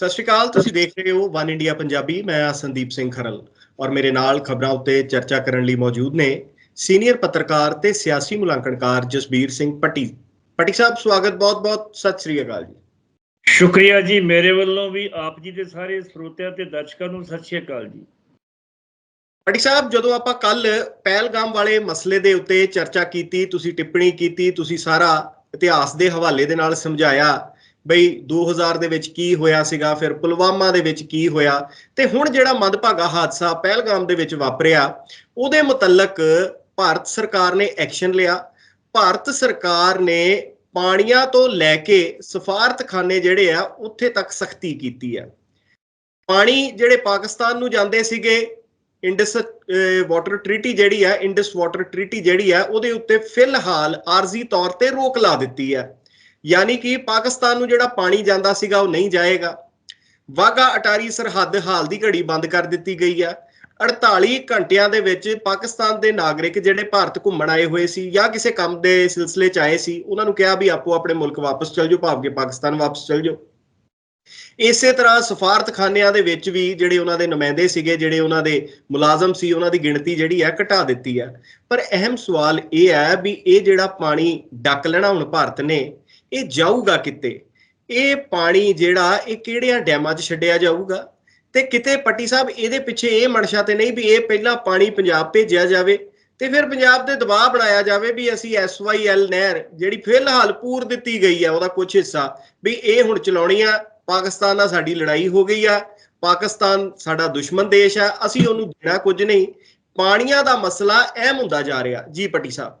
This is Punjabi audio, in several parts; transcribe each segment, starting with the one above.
ਸਤਿ ਸ਼੍ਰੀ ਅਕਾਲ ਤੁਸੀਂ ਦੇਖ ਰਹੇ ਹੋ ਵਨ ਇੰਡੀਆ ਪੰਜਾਬੀ ਮੈਂ ਹਾਂ ਸੰਦੀਪ ਸਿੰਘ ਖਰਲ ਔਰ ਮੇਰੇ ਨਾਲ ਖਬਰਾਂ ਉੱਤੇ ਚਰਚਾ ਕਰਨ ਲਈ ਮੌਜੂਦ ਨੇ ਸੀਨੀਅਰ ਪੱਤਰਕਾਰ ਤੇ ਸਿਆਸੀ ਮੁਲਾਂਕਣਕਾਰ ਜਸਬੀਰ ਸਿੰਘ ਪੱਟੀ। ਪੱਟੀ ਸਾਹਿਬ ਸਵਾਗਤ ਬਹੁਤ-ਬਹੁਤ ਸਤਿ ਸ਼੍ਰੀ ਅਕਾਲ ਜੀ। ਸ਼ੁਕਰੀਆ ਜੀ ਮੇਰੇ ਵੱਲੋਂ ਵੀ ਆਪ ਜੀ ਦੇ ਸਾਰੇ ਸਰੋਤਿਆਂ ਤੇ ਦਰਸ਼ਕਾਂ ਨੂੰ ਸਤਿ ਸ਼੍ਰੀ ਅਕਾਲ ਜੀ। ਪੱਟੀ ਸਾਹਿਬ ਜਦੋਂ ਆਪਾਂ ਕੱਲ ਪਹਿਲਗਾਮ ਵਾਲੇ ਮਸਲੇ ਦੇ ਉੱਤੇ ਚਰਚਾ ਕੀਤੀ ਤੁਸੀਂ ਟਿੱਪਣੀ ਕੀਤੀ ਤੁਸੀਂ ਸਾਰਾ ਇਤਿਹਾਸ ਦੇ ਹਵਾਲੇ ਦੇ ਨਾਲ ਸਮਝਾਇਆ ਬਈ 2000 ਦੇ ਵਿੱਚ ਕੀ ਹੋਇਆ ਸੀਗਾ, ਫਿਰ ਪੁਲਵਾਮਾ ਦੇ ਵਿੱਚ ਕੀ ਹੋਇਆ ਤੇ ਹੁਣ ਜਿਹੜਾ ਮੰਦਭਾਗਾ ਹਾਦਸਾ ਪਹਿਲਗਾਮ ਦੇ ਵਿੱਚ ਵਾਪਰਿਆ, ਉਹਦੇ ਮੁਤਲਕ ਭਾਰਤ ਸਰਕਾਰ ਨੇ ਐਕਸ਼ਨ ਲਿਆ। ਭਾਰਤ ਸਰਕਾਰ ਨੇ ਪਾਣੀਆਂ ਤੋਂ ਲੈ ਕੇ ਸਫਾਰਤਖਾਨੇ ਜਿਹੜੇ ਆ, ਉੱਥੇ ਤੱਕ ਸਖਤੀ ਕੀਤੀ ਆ। ਪਾਣੀ ਜਿਹੜੇ ਪਾਕਿਸਤਾਨ ਨੂੰ ਜਾਂਦੇ ਸੀਗੇ, ਇੰਡਸ ਵਾਟਰ ਟ੍ਰੀਟੀ ਜਿਹੜੀ ਆ, ਇੰਡਸ ਵਾਟਰ ਟ੍ਰੀਟੀ ਜਿਹੜੀ ਆ, ਉਹਦੇ ਉੱਤੇ ਫਿਲਹਾਲ ਆਰਜ਼ੀ ਤੌਰ ਤੇ ਰੋਕ ਲਾ ਦਿੱਤੀ ਆ। ਯਾਨੀ ਕਿ ਪਾਕਿਸਤਾਨ ਨੂੰ ਜਿਹੜਾ ਪਾਣੀ ਜਾਂਦਾ ਸੀਗਾ ਉਹ ਨਹੀਂ ਜਾਏਗਾ। ਵਾਗਾ ਅਟਾਰੀ ਸਰਹੱਦ ਹਾਲ ਦੀ ਘੜੀ ਬੰਦ ਕਰ ਦਿੱਤੀ ਗਈ ਆ 48 ਘੰਟਿਆਂ ਦੇ ਵਿੱਚ ਪਾਕਿਸਤਾਨ ਦੇ ਨਾਗਰਿਕ ਜਿਹੜੇ ਭਾਰਤ ਘੁੰਮਣ ਆਏ ਹੋਏ ਸੀ ਜਾਂ ਕਿਸੇ ਕੰਮ ਦੇ ਸਿਲਸਿਲੇ 'ਚ ਆਏ ਸੀ, ਉਹਨਾਂ ਨੂੰ ਕਿਹਾ ਵੀ ਆਪੋ ਆਪਣੇ ਮੁਲਕ ਵਾਪਸ ਚਲ ਜਾਓ, ਭਾਵ ਕਿ ਪਾਕਿਸਤਾਨ ਵਾਪਸ ਚਲ ਜਾਓ। ਇਸੇ ਤਰ੍ਹਾਂ ਸਫਾਰਤਖਾਨਿਆਂ ਦੇ ਵਿੱਚ ਵੀ ਜਿਹੜੇ ਉਹਨਾਂ ਦੇ ਨੁਮਾਇੰਦੇ ਸੀਗੇ, ਜਿਹੜੇ ਉਹਨਾਂ ਦੇ ਮੁਲਾਜ਼ਮ ਸੀ, ਉਹਨਾਂ ਦੀ ਗਿਣਤੀ ਜਿਹੜੀ ਹੈ ਘਟਾ ਦਿੱਤੀ ਹੈ। ਪਰ ਅਹਿਮ ਸਵਾਲ ਇਹ ਹੈ ਵੀ ਇਹ ਜਿਹੜਾ ਪਾਣੀ ਡੱਕ ਲੈਣਾ ਹੁਣ ਭਾਰਤ ਨੇ ਇਹ ਜਾਊਗਾ ਕਿਤੇ ਇਹ ਪਾਣੀ ਜਿਹੜਾ, ਇਹ ਕਿਹੜਿਆਂ ਡੈਮਾਂ 'ਚ ਛੱਡਿਆ ਜਾਊਗਾ? ਤੇ ਕਿਤੇ ਪੱਟੀ ਸਾਹਿਬ, ਇਹਦੇ ਪਿੱਛੇ ਇਹ ਮਨਸ਼ਾ ਤੇ ਨਹੀਂ ਵੀ ਇਹ ਪਹਿਲਾਂ ਪਾਣੀ ਪੰਜਾਬ ਭੇਜਿਆ ਜਾਵੇ ਤੇ ਫਿਰ ਪੰਜਾਬ 'ਤੇ ਦਬਾਅ ਬਣਾਇਆ ਜਾਵੇ ਵੀ ਅਸੀਂ ਐਸਵਾਈਐਲ ਨਹਿਰ, ਜਿਹੜੀ ਫਿਲਹਾਲ ਪੂਰ ਦਿੱਤੀ ਗਈ ਹੈ ਉਹਦਾ ਕੁਝ ਹਿੱਸਾ, ਵੀ ਇਹ ਹੁਣ ਚਲਾਉਣੀ ਆ, ਪਾਕਿਸਤਾਨ ਨਾਲ ਸਾਡੀ ਲੜਾਈ ਹੋ ਗਈ ਆ, ਪਾਕਿਸਤਾਨ ਸਾਡਾ ਦੁਸ਼ਮਣ ਦੇਸ਼ ਆ, ਅਸੀਂ ਉਹਨੂੰ ਦੇਣਾ ਕੁਝ ਨਹੀਂ। ਪਾਣੀਆਂ ਦਾ ਮਸਲਾ ਅਹਿਮ ਹੁੰਦਾ ਜਾ ਰਿਹਾ, ਜੀ ਪੱਟੀ ਸਾਹਿਬ।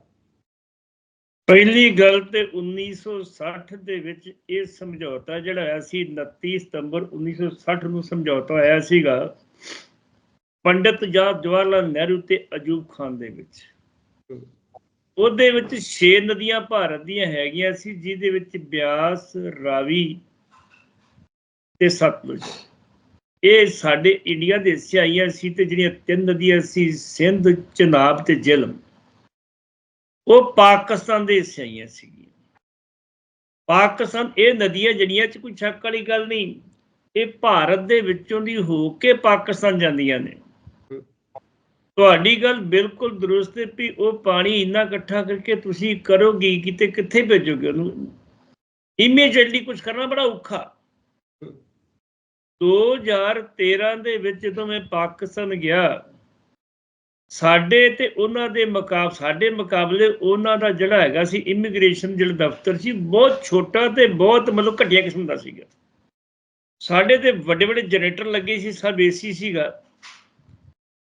ਪਹਿਲੀ ਗੱਲ ਤੇ 1960 ਦੇ ਵਿੱਚ ਇਹ ਸਮਝੌਤਾ ਜਿਹੜਾ ਹੋਇਆ ਸੀ 29 ਸਤੰਬਰ 1960 ਨੂੰ ਸਮਝੌਤਾ ਹੋਇਆ ਸੀਗਾ, ਪੰਡਿਤ ਜਵਾਹਰ ਲਾਲ ਨਹਿਰੂ ਤੇ ਅਜੂਬ ਖਾਨ ਦੇ ਵਿੱਚ। ਉਹਦੇ ਵਿੱਚ 6 ਨਦੀਆਂ ਭਾਰਤ ਦੀਆਂ ਹੈਗੀਆਂ ਸੀ, ਜਿਹਦੇ ਵਿੱਚ ਬਿਆਸ, ਰਾਵੀ ਤੇ ਸਤਲੁਜ। ਇਹ ਸਾਡੇ ਇੰਡੀਆ ਦੇ ਹਿੱਸੇ ਆਈਆਂ ਸੀ ਤੇ ਜਿਹੜੀਆਂ ਤਿੰਨ ਨਦੀਆਂ ਸੀ, ਸਿੰਧ, ਚਨਾਬ ਤੇ ਜੇਲਮ। ਉਹ ਪਾਕਿਸਤਾਨ ਦੇ ਹਿੱਸੇ ਆਈਆਂ ਸੀਗੀਆਂ। ਪਾਕਿਸਤਾਨ, ਇਹ ਨਦੀਆਂ ਜਿਹੜੀਆਂ ਚ ਕੋਈ ਸ਼ੱਕ ਵਾਲੀ ਗੱਲ ਨਹੀਂ, ਇਹ ਭਾਰਤ ਦੇ ਵਿੱਚੋਂ ਦੀ ਹੋ ਕੇ ਪਾਕਿਸਤਾਨ ਜਾਂਦੀਆਂ ਨੇ। ਤੁਹਾਡੀ ਗੱਲ ਬਿਲਕੁਲ ਦਰੁਸਤ ਹੈ ਵੀ ਉਹ ਪਾਣੀ ਇੰਨਾ ਇਕੱਠਾ ਕਰਕੇ ਤੁਸੀਂ ਕਰੋਗੇ, ਕਿਤੇ ਕਿੱਥੇ ਭੇਜੋਗੇ ਉਹਨੂੰ? ਇਮੀਡੀਏਟਲੀ ਕੁਝ ਕਰਨਾ ਬੜਾ ਔਖਾ। 2013 ਦੇ ਵਿੱਚ ਜਦੋਂ ਮੈਂ ਪਾਕਿਸਤਾਨ ਗਿਆ ਸਾਡੇ ਤੇ ਉਹਨਾਂ ਦੇ ਮੁਕਾਬ, ਸਾਡੇ ਮੁਕਾਬਲੇ ਉਹਨਾਂ ਦਾ ਜਿਹੜਾ ਹੈਗਾ ਸੀ ਇਮੀਗ੍ਰੇਸ਼ਨ ਜਿਹੜਾ ਦਫ਼ਤਰ ਸੀ, ਬਹੁਤ ਛੋਟਾ ਤੇ ਬਹੁਤ ਮਤਲਬ ਘਟੀਆ ਕਿਸਮ ਦਾ ਸੀਗਾ। ਸਾਡੇ ਤੇ ਵੱਡੇ ਵੱਡੇ ਜਨਰੇਟਰ ਲੱਗੇ ਸੀ, ਸਭ ਏਸੀ ਸੀਗਾ।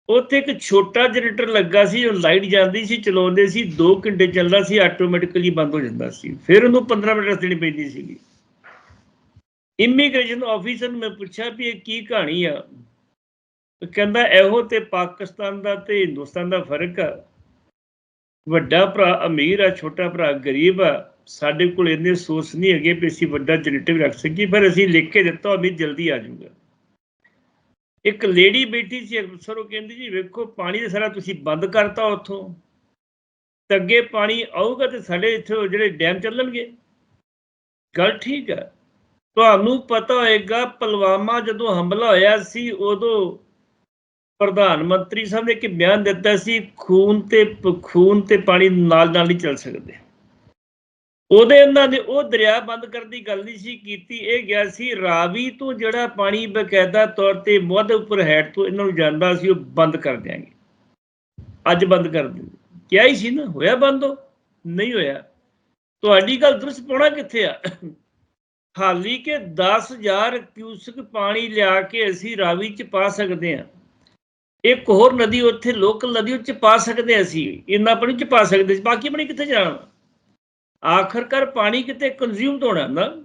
ਉੱਥੇ ਇੱਕ ਛੋਟਾ ਜਨਰੇਟਰ ਲੱਗਾ ਸੀ, ਉਹ ਲਾਈਟ ਜਾਂਦੀ ਸੀ, ਚਲਾਉਂਦੇ ਸੀ 2 ਘੰਟੇ ਚੱਲਦਾ ਸੀ ਆਟੋਮੈਟਿਕਲੀ ਬੰਦ ਹੋ ਜਾਂਦਾ ਸੀ। ਫਿਰ ਉਹਨੂੰ 15 ਮਿੰਟ ਰਸਤਣੀ ਪੈਂਦੀ ਸੀਗੀ। ਇਮੀਗ੍ਰੇਸ਼ਨ ਆਫੀਸਰ ਨੂੰ ਮੈਂ ਪੁੱਛਿਆ ਵੀ ਇਹ ਕੀ ਕਹਾਣੀ ਆ? ਕਹਿੰਦਾ ਇਹੋ ਤੇ ਪਾਕਿਸਤਾਨ ਦਾ ਤੇ ਹਿੰਦੁਸਤਾਨ ਦਾ ਫ਼ਰਕ ਆ। ਵੱਡਾ ਭਰਾ ਅਮੀਰ ਆ, ਛੋਟਾ ਭਰਾ ਗਰੀਬ ਆ। ਸਾਡੇ ਕੋਲ ਇੰਨੇ ਸੋਰਸ ਨਹੀਂ ਹੈਗੇ ਵੀ ਅਸੀਂ ਵੱਡਾ ਜਨਰੇਟਰ ਰੱਖ ਸਕੀਏ ਪਰ ਅਸੀਂ ਲਿਖ ਕੇ ਦਿੱਤਾ ਅਮੀਰ ਜਲਦੀ ਆ ਜਾਊਗਾ। ਇੱਕ ਲੇਡੀ ਬੈਠੀ ਸੀ, ਅਫਸਰ, ਉਹ ਕਹਿੰਦੀ ਜੀ, ਵੇਖੋ, ਪਾਣੀ ਦਾ ਸਾਰਾ ਤੁਸੀਂ ਬੰਦ ਕਰਤਾ ਉੱਥੋਂ। ਤੇ ਅੱਗੇ ਪਾਣੀ ਆਊਗਾ ਤੇ ਸਾਡੇ ਇੱਥੇ ਜਿਹੜੇ ਡੈਮ ਚੱਲਣਗੇ। ਗੱਲ ਠੀਕ ਹੈ ਤੁਹਾਨੂੰ ਪਤਾ ਹੋਏਗਾ, ਪਲਵਾਮਾ ਜਦੋਂ ਹਮਲਾ ਹੋਇਆ ਸੀ, ਉਦੋਂ ਪ੍ਰਧਾਨ ਮੰਤਰੀ ਸਾਹਿਬ ਨੇ ਇੱਕ ਬਿਆਨ ਦਿੱਤਾ ਸੀ, ਖੂਨ ਤੇ ਖੂਨ ਤੇ ਪਾਣੀ ਨਾਲ ਨਾਲ ਨਹੀਂ ਚੱਲ ਸਕਦੇ। ਉਹਦੇ ਉਹਨਾਂ ਨੇ, ਉਹ ਦਰਿਆ ਬੰਦ ਕਰਨ ਦੀ ਗੱਲ ਨਹੀਂ ਸੀ ਕੀਤੀ, ਇਹ ਗਿਆ ਸੀ ਰਾਵੀ ਤੋਂ ਜਿਹੜਾ ਪਾਣੀ ਬਕਾਇਦਾ ਤੌਰ ਤੇ ਮੁੱਢ ਉੱਪਰ ਹੈਡ ਤੋਂ ਇਹਨਾਂ ਨੂੰ ਜਾਂਦਾ ਸੀ, ਉਹ ਬੰਦ ਕਰ ਦਿਆਂਗੇ। ਅੱਜ ਬੰਦ ਕਰ ਦਿੰਦੇ ਕਿਹਾ ਹੀ ਸੀ ਨਾ, ਹੋਇਆ ਬੰਦ ਉਹ? ਨਹੀਂ ਹੋਇਆ। ਤੁਹਾਡੀ ਗੱਲ ਦਰਸ ਪਾਉਣਾ ਕਿੱਥੇ ਆ? ਹਾਲੀ ਕਿ 10000 ਕਿਊਸਕ ਪਾਣੀ ਲਿਆ ਕੇ ਅਸੀਂ ਰਾਵੀ ਚ ਪਾ ਸਕਦੇ ਹਾਂ। ਇੱਕ ਹੋਰ ਨਦੀ ਉੱਥੇ ਲੋਕਲ ਨਦੀ ਉੱਚ ਪਾ ਸਕਦੇ ਹਾਂ ਅਸੀਂ, ਇੰਨਾ ਪਾਣੀ ਚ ਪਾ ਸਕਦੇ ਸੀ, ਬਾਕੀ ਪਾਣੀ ਕਿੱਥੇ ਜਾਣਾ? ਆਖਰਕਾਰ ਪਾਣੀ ਕਿਤੇ ਕੰਜ਼ਿਊਮ ਹੋਣਾ ਨਾ।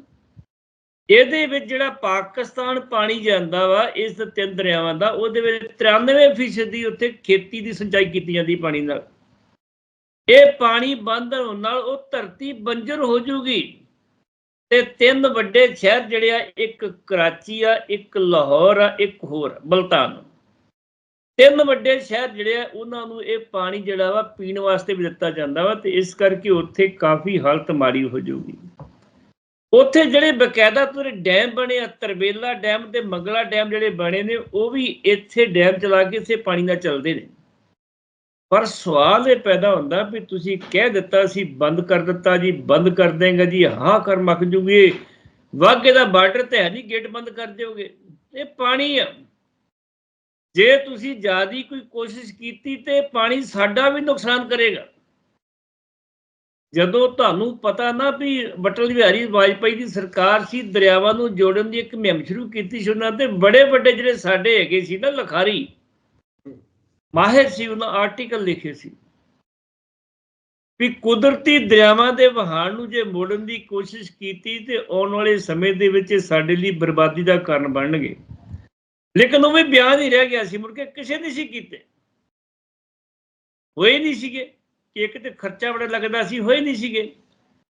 ਇਹਦੇ ਵਿੱਚ ਜਿਹੜਾ ਪਾਕਿਸਤਾਨ ਪਾਣੀ ਜਾਂਦਾ ਵਾ, ਇਸ ਤਿੰਨ ਦਰਿਆਵਾਂ ਦਾ, ਉਹਦੇ ਵਿੱਚ 93% ਉੱਥੇ ਖੇਤੀ ਦੀ ਸਿੰਚਾਈ ਕੀਤੀ ਜਾਂਦੀ ਪਾਣੀ ਨਾਲ। ਇਹ ਪਾਣੀ ਬੰਦ ਹੋਣ ਨਾਲ ਉਹ ਧਰਤੀ ਬੰਜਰ ਹੋ ਜੂਗੀ ਤੇ ਤਿੰਨ ਵੱਡੇ ਸ਼ਹਿਰ ਜਿਹੜੇ ਆ, ਇੱਕ ਕਰਾਚੀ ਆ, ਇੱਕ ਲਾਹੌਰ ਆ, ਇੱਕ ਹੋਰ, ਬਲਤਾਨ। ਤਿੰਨ ਵੱਡੇ ਸ਼ਹਿਰ ਜਿਹੜੇ ਆ, ਉਹਨਾਂ ਨੂੰ ਇਹ ਪਾਣੀ ਜਿਹੜਾ ਵਾ ਪੀਣ ਵਾਸਤੇ ਵੀ ਦਿੱਤਾ ਜਾਂਦਾ ਵਾ ਤੇ ਇਸ ਕਰਕੇ ਉੱਥੇ ਕਾਫੀ ਹਾਲਤ ਮਾੜੀ ਹੋ ਜਾਊਗੀ। ਉੱਥੇ ਜਿਹੜੇ ਬਕਾਇਦਾ ਤੌਰ ਡੈਮ ਬਣੇ ਆ, ਤਰਬੇਲਾ ਡੈਮ ਤੇ ਮੰਗਲਾ ਡੈਮ ਜਿਹੜੇ ਬਣੇ ਨੇ, ਉਹ ਵੀ ਇੱਥੇ ਡੈਮ ਚਲਾ ਕੇ ਇੱਥੇ ਪਾਣੀ ਨਾਲ ਚੱਲਦੇ ਨੇ। ਪਰ ਸਵਾਲ ਇਹ ਪੈਦਾ ਹੁੰਦਾ ਵੀ ਤੁਸੀਂ ਕਹਿ ਦਿੱਤਾ ਸੀ, ਬੰਦ ਕਰ ਦਿੱਤਾ ਜੀ, ਬੰਦ ਕਰ ਦੇਂਗਾ ਜੀ, ਹਾਂ ਕਰ ਮੱਕ ਜੂਗੇ। ਵਾਘੇ ਦਾ ਬਾਰਡਰ ਤੇ ਹੈ ਨਹੀਂ, ਗੇਟ ਬੰਦ ਕਰ ਦਿਓਗੇ। ਇਹ ਪਾਣੀ ਆ। ਜੇ ਤੁਸੀਂ ਜਿਆਦੀ ਕੋਈ ਕੋਸ਼ਿਸ਼ ਕੀਤੀ ਤੇ ਪਾਣੀ ਸਾਡਾ ਵੀ ਨੁਕਸਾਨ ਕਰੇਗਾ। ਜਦੋਂ ਤੁਹਾਨੂੰ ਪਤਾ ਨਾ ਵੀ ਬਟਲ ਬਿਹਾਰੀ ਵਾਜਪਾਈ ਦੀ ਸਰਕਾਰ ਸੀ, ਦਰਿਆਵਾਂ ਨੂੰ ਜੋੜਨ ਦੀ ਇੱਕ ਮੁਹਿੰਮ ਸ਼ੁਰੂ ਕੀਤੀ ਸੀ, ਉਹਨਾਂ ਤੇ ਬੜੇ ਵੱਡੇ ਜਿਹੜੇ ਸਾਡੇ ਹੈਗੇ ਸੀ ਨਾ ਲਖਾਰੀ, ਮਾਹਿਰ ਸੀ, ਉਹਨਾਂ ਆਰਟੀਕਲ ਲਿਖੇ ਸੀ ਵੀ ਕੁਦਰਤੀ ਦਰਿਆਵਾਂ ਦੇ ਵਹਾਣ ਨੂੰ ਜੇ ਮੋੜਨ ਦੀ ਕੋਸ਼ਿਸ਼ ਕੀਤੀ ਤੇ ਆਉਣ ਵਾਲੇ ਸਮੇਂ ਦੇ ਵਿੱਚ ਸਾਡੇ ਲਈ ਬਰਬਾਦੀ ਦਾ ਕਾਰਨ ਬਣਨਗੇ। ਲੇਕਿਨ ਉਹ ਵੀ ਬਿਆਨ ਹੀ ਰਹਿ ਗਿਆ ਸੀ, ਮੁੜ ਕੇ ਕਿਸੇ ਨੇ ਸੀ ਕੀਤੇ। ਹੋਏ ਨਹੀਂ ਸੀਗੇ। ਕਿ ਇੱਕ ਤੇ ਖਰਚਾ ਬੜਾ ਲੱਗਦਾ ਸੀ, ਹੋਏ ਨਹੀਂ ਸੀਗੇ।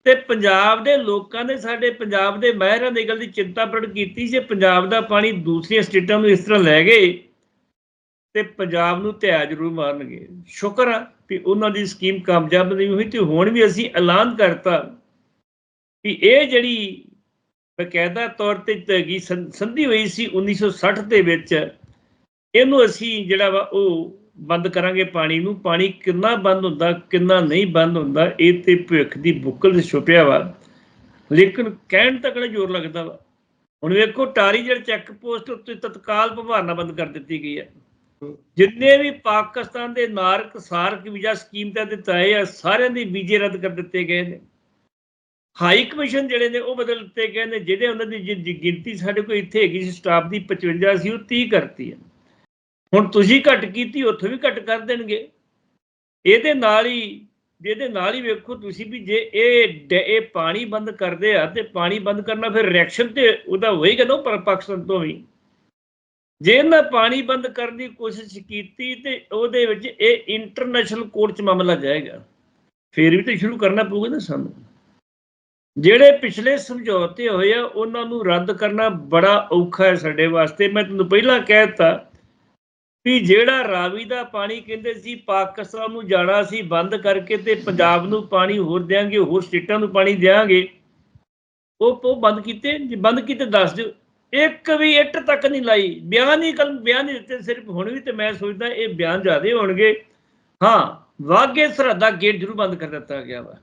ਤੇ ਪੰਜਾਬ ਦੇ ਲੋਕਾਂ ਨੇ ਸਾਡੇ ਪੰਜਾਬ ਦੇ ਮਹਿਰਾਂ ਨੇ ਗੱਲ ਦੀ ਚਿੰਤਾ ਪ੍ਰਗਟ ਕੀਤੀ ਸੀ, ਪੰਜਾਬ ਦਾ ਪਾਣੀ ਦੂਸਰੀਆਂ ਸਟੇਟਾਂ ਨੂੰ ਇਸ ਤਰ੍ਹਾਂ ਲੈ ਗਏ ਤੇ ਪੰਜਾਬ ਨੂੰ ਧਿਆ ਜ਼ਰੂਰ ਮਾਰਨਗੇ। ਸ਼ੁਕਰ ਆ ਵੀ ਉਹਨਾਂ ਦੀ ਸਕੀਮ ਕਾਮਯਾਬ ਨਹੀਂ ਹੋਈ ਤੇ ਹੁਣ ਵੀ ਅਸੀਂ ਐਲਾਨ ਕਰਤਾ ਵੀ ਇਹ ਜਿਹੜੀ ਬਕਾਇਦਾ ਤੌਰ ਤੇ ਤਗੀ ਸੰਧੀ ਹੋਈ ਸੀ 1960 ਦੇ ਵਿੱਚ। ਇਹਨੂੰ ਅਸੀਂ ਜਿਹੜਾ ਵਾ ਉਹ ਬੰਦ ਕਰਾਂਗੇ ਪਾਣੀ ਨੂੰ। ਪਾਣੀ ਕਿੰਨਾ ਬੰਦ ਹੁੰਦਾ, ਕਿੰਨਾ ਨਹੀਂ ਬੰਦ ਹੁੰਦਾ, ਇਹ ਤੇ ਭਵਿੱਖ ਦੀ ਬੁੱਕਲ ਛੁਪਿਆ ਵਾ। ਲੇਕਿਨ ਕਹਿਣ ਤੱਕ ਨਾ ਜ਼ੋਰ ਲੱਗਦਾ ਵਾ? ਹੁਣ ਵੇਖੋ, ਟਾਰੀ ਜਿਹੜਾ ਚੈੱਕ ਪੋਸਟ ਉੱਤੇ ਤਤਕਾਲ ਭਵਾਨਾ ਬੰਦ ਕਰ ਦਿੱਤੀ ਗਈ ਹੈ ਜਿੰਨੇ ਵੀ ਪਾਕਿਸਤਾਨ ਦੇ ਨਾਰਕ ਸਾਰਕ ਵੀਜ਼ਾ ਸਕੀਮ ਤਹਿਤ ਆਏ ਆ, ਸਾਰਿਆਂ ਦੇ ਵੀਜ਼ੇ ਰੱਦ ਕਰ ਦਿੱਤੇ ਗਏ ਨੇ। ਹਾਈ ਕਮਿਸ਼ਨ ਜਿਹੜੇ ਨੇ ਉਹ ਬਦਲ ਦਿੱਤੇ ਗਏ ਨੇ ਜਿਹੜੇ ਉਹਨਾਂ ਦੀ ਜਿ- ਜਿ- ਗਿਣਤੀ ਸਾਡੇ ਕੋਲ ਇੱਥੇ ਹੈਗੀ ਸੀ, ਸਟਾਫ ਦੀ 55 ਸੀ, ਉਹ 30 ਕਰਤੀ ਹੈ। ਹੁਣ ਤੁਸੀਂ ਘੱਟ ਕੀਤੀ, ਉੱਥੋਂ ਵੀ ਘੱਟ ਕਰ ਦੇਣਗੇ। ਇਹਦੇ ਨਾਲ ਹੀ ਜਿਹਦੇ ਨਾਲ ਹੀ ਵੇਖੋ ਤੁਸੀਂ ਵੀ ਜੇ ਇਹ ਡ- ਇਹ ਪਾਣੀ ਬੰਦ ਕਰਦੇ ਆ, ਤੇ ਪਾਣੀ ਬੰਦ ਕਰਨਾ ਫਿਰ ਰਿਐਕਸ਼ਨ ਤੇ ਉਹਦਾ ਹੋਏਗਾ ਨਾ ਪਰ ਪਾਕਿਸਤਾਨ ਤੋਂ ਵੀ। ਜੇ ਇਹਨਾਂ ਪਾਣੀ ਬੰਦ ਕਰਨ ਦੀ ਕੋਸ਼ਿਸ਼ ਕੀਤੀ, ਤੇ ਉਹਦੇ ਵਿੱਚ ਇਹ ਇੰਟਰਨੈਸ਼ਨਲ ਕੋਰਟ 'ਚ ਮਾਮਲਾ ਜਾਏਗਾ। ਫਿਰ ਵੀ ਤਾਂ ਸ਼ੁਰੂ ਕਰਨਾ ਪਊਗਾ ਨਾ ਸਾਨੂੰ। ਜਿਹੜੇ ਪਿਛਲੇ ਸਮਝੌਤੇ ਹੋਏ ਆ, ਉਹਨਾਂ ਨੂੰ ਰੱਦ ਕਰਨਾ ਬੜਾ ਔਖਾ ਹੈ ਸਾਡੇ ਵਾਸਤੇ। ਮੈਂ ਤੁਹਾਨੂੰ ਪਹਿਲਾਂ ਕਹਿ ਦਿੱਤਾ ਵੀ ਜਿਹੜਾ ਰਾਵੀ ਦਾ ਪਾਣੀ ਕਹਿੰਦੇ ਸੀ, ਪਾਕਿਸਤਾਨ ਨੂੰ ਜਾਣਾ ਸੀ ਬੰਦ ਕਰਕੇ ਤੇ ਪੰਜਾਬ ਨੂੰ ਪਾਣੀ ਹੋਰ ਦੇਾਂਗੇ ਹੋਰ ਸਟੇਟਾਂ ਨੂੰ ਪਾਣੀ ਦੇਾਂਗੇ ਉਹ ਉਹ ਬੰਦ ਕੀਤੇ। ਜੇ ਬੰਦ ਕੀਤੇ ਦੱਸ ਦਿਓ। ਇੱਕ ਵੀ ਇੱਟ ਤੱਕ ਨਹੀਂ ਲਾਈ। ਬਿਆਨ ਹੀ ਕਲ ਬਿਆਨ ਨਹੀਂ ਦਿੱਤੇ ਸਿਰਫ ਹੁਣ ਵੀ ਤੇ ਮੈਂ ਸੋਚਦਾ ਇਹ ਬਿਆਨ ਜ਼ਿਆਦੇ ਹੋਣਗੇ। ਹਾਂ, ਵਾਗੇ ਸਰਹੱਦਾ ਗੇਟ ਜ਼ਰੂਰ ਬੰਦ ਕਰ ਦਿੱਤਾ ਗਿਆ ਵਾ।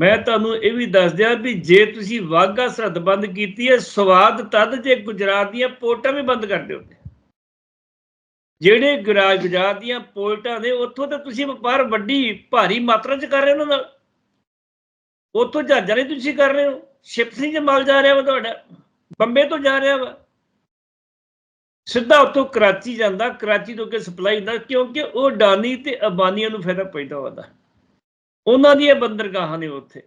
ਮੈਂ ਤੁਹਾਨੂੰ ਇਹ ਵੀ ਦੱਸ ਦਿਆਂ ਵੀ ਜੇ ਤੁਸੀਂ ਵਾਗਾ ਸਰਹੱਦ ਬੰਦ ਕੀਤੀ ਹੈ, ਸਵਾਦ ਤਦ ਜੇ ਗੁਜਰਾਤ ਦੀਆਂ ਪੋਰਟਾਂ ਵੀ ਬੰਦ ਕਰ ਦਿਓ ਜਿਹੜੇ ਗੁਰਾ- ਗੁਜਰਾਤ ਦੀਆਂ ਪੋਰਟਾਂ ਨੇ, ਉੱਥੋਂ ਤਾਂ ਤੁਸੀਂ ਵਪਾਰ ਵੱਡੀ, ਭਾਰੀ ਮਾਤਰਾ 'ਚ ਕਰ ਰਹੇ ਹੋ ਉਹਨਾਂ ਨਾਲ। ਉੱਥੋਂ ਜਹਾਜ਼ਾਂ ਨਹੀਂ ਤੁਸੀਂ ਕਰ ਰਹੇ ਹੋ। ਸ਼ਿਪਸ ਨਹੀਂ 'ਚ ਮਾਲ ਜਾ ਰਿਹਾ ਵਾ ਤੁਹਾਡਾ। ਬੰਬੇ ਤੋਂ ਜਾ ਰਿਹਾ ਵਾ। ਸਿੱਧਾ ਉੱਥੋਂ ਕਰਾਚੀ ਜਾਂਦਾ। ਕਰਾਚੀ ਤੋਂ ਅੱਗੇ ਸਪਲਾਈ ਹੁੰਦਾ ਕਿਉਂਕਿ ਉਹ ਡਾਨੀ ਤੇ ਅਬਾਨੀਆਂ ਨੂੰ ਫਾਇਦਾ ਪੈਂਦਾ ਹੁੰਦਾ ਉਹਨਾਂ ਦੀਆਂ ਬੰਦਰਗਾਹਾਂ ਨੇ ਉੱਥੇ।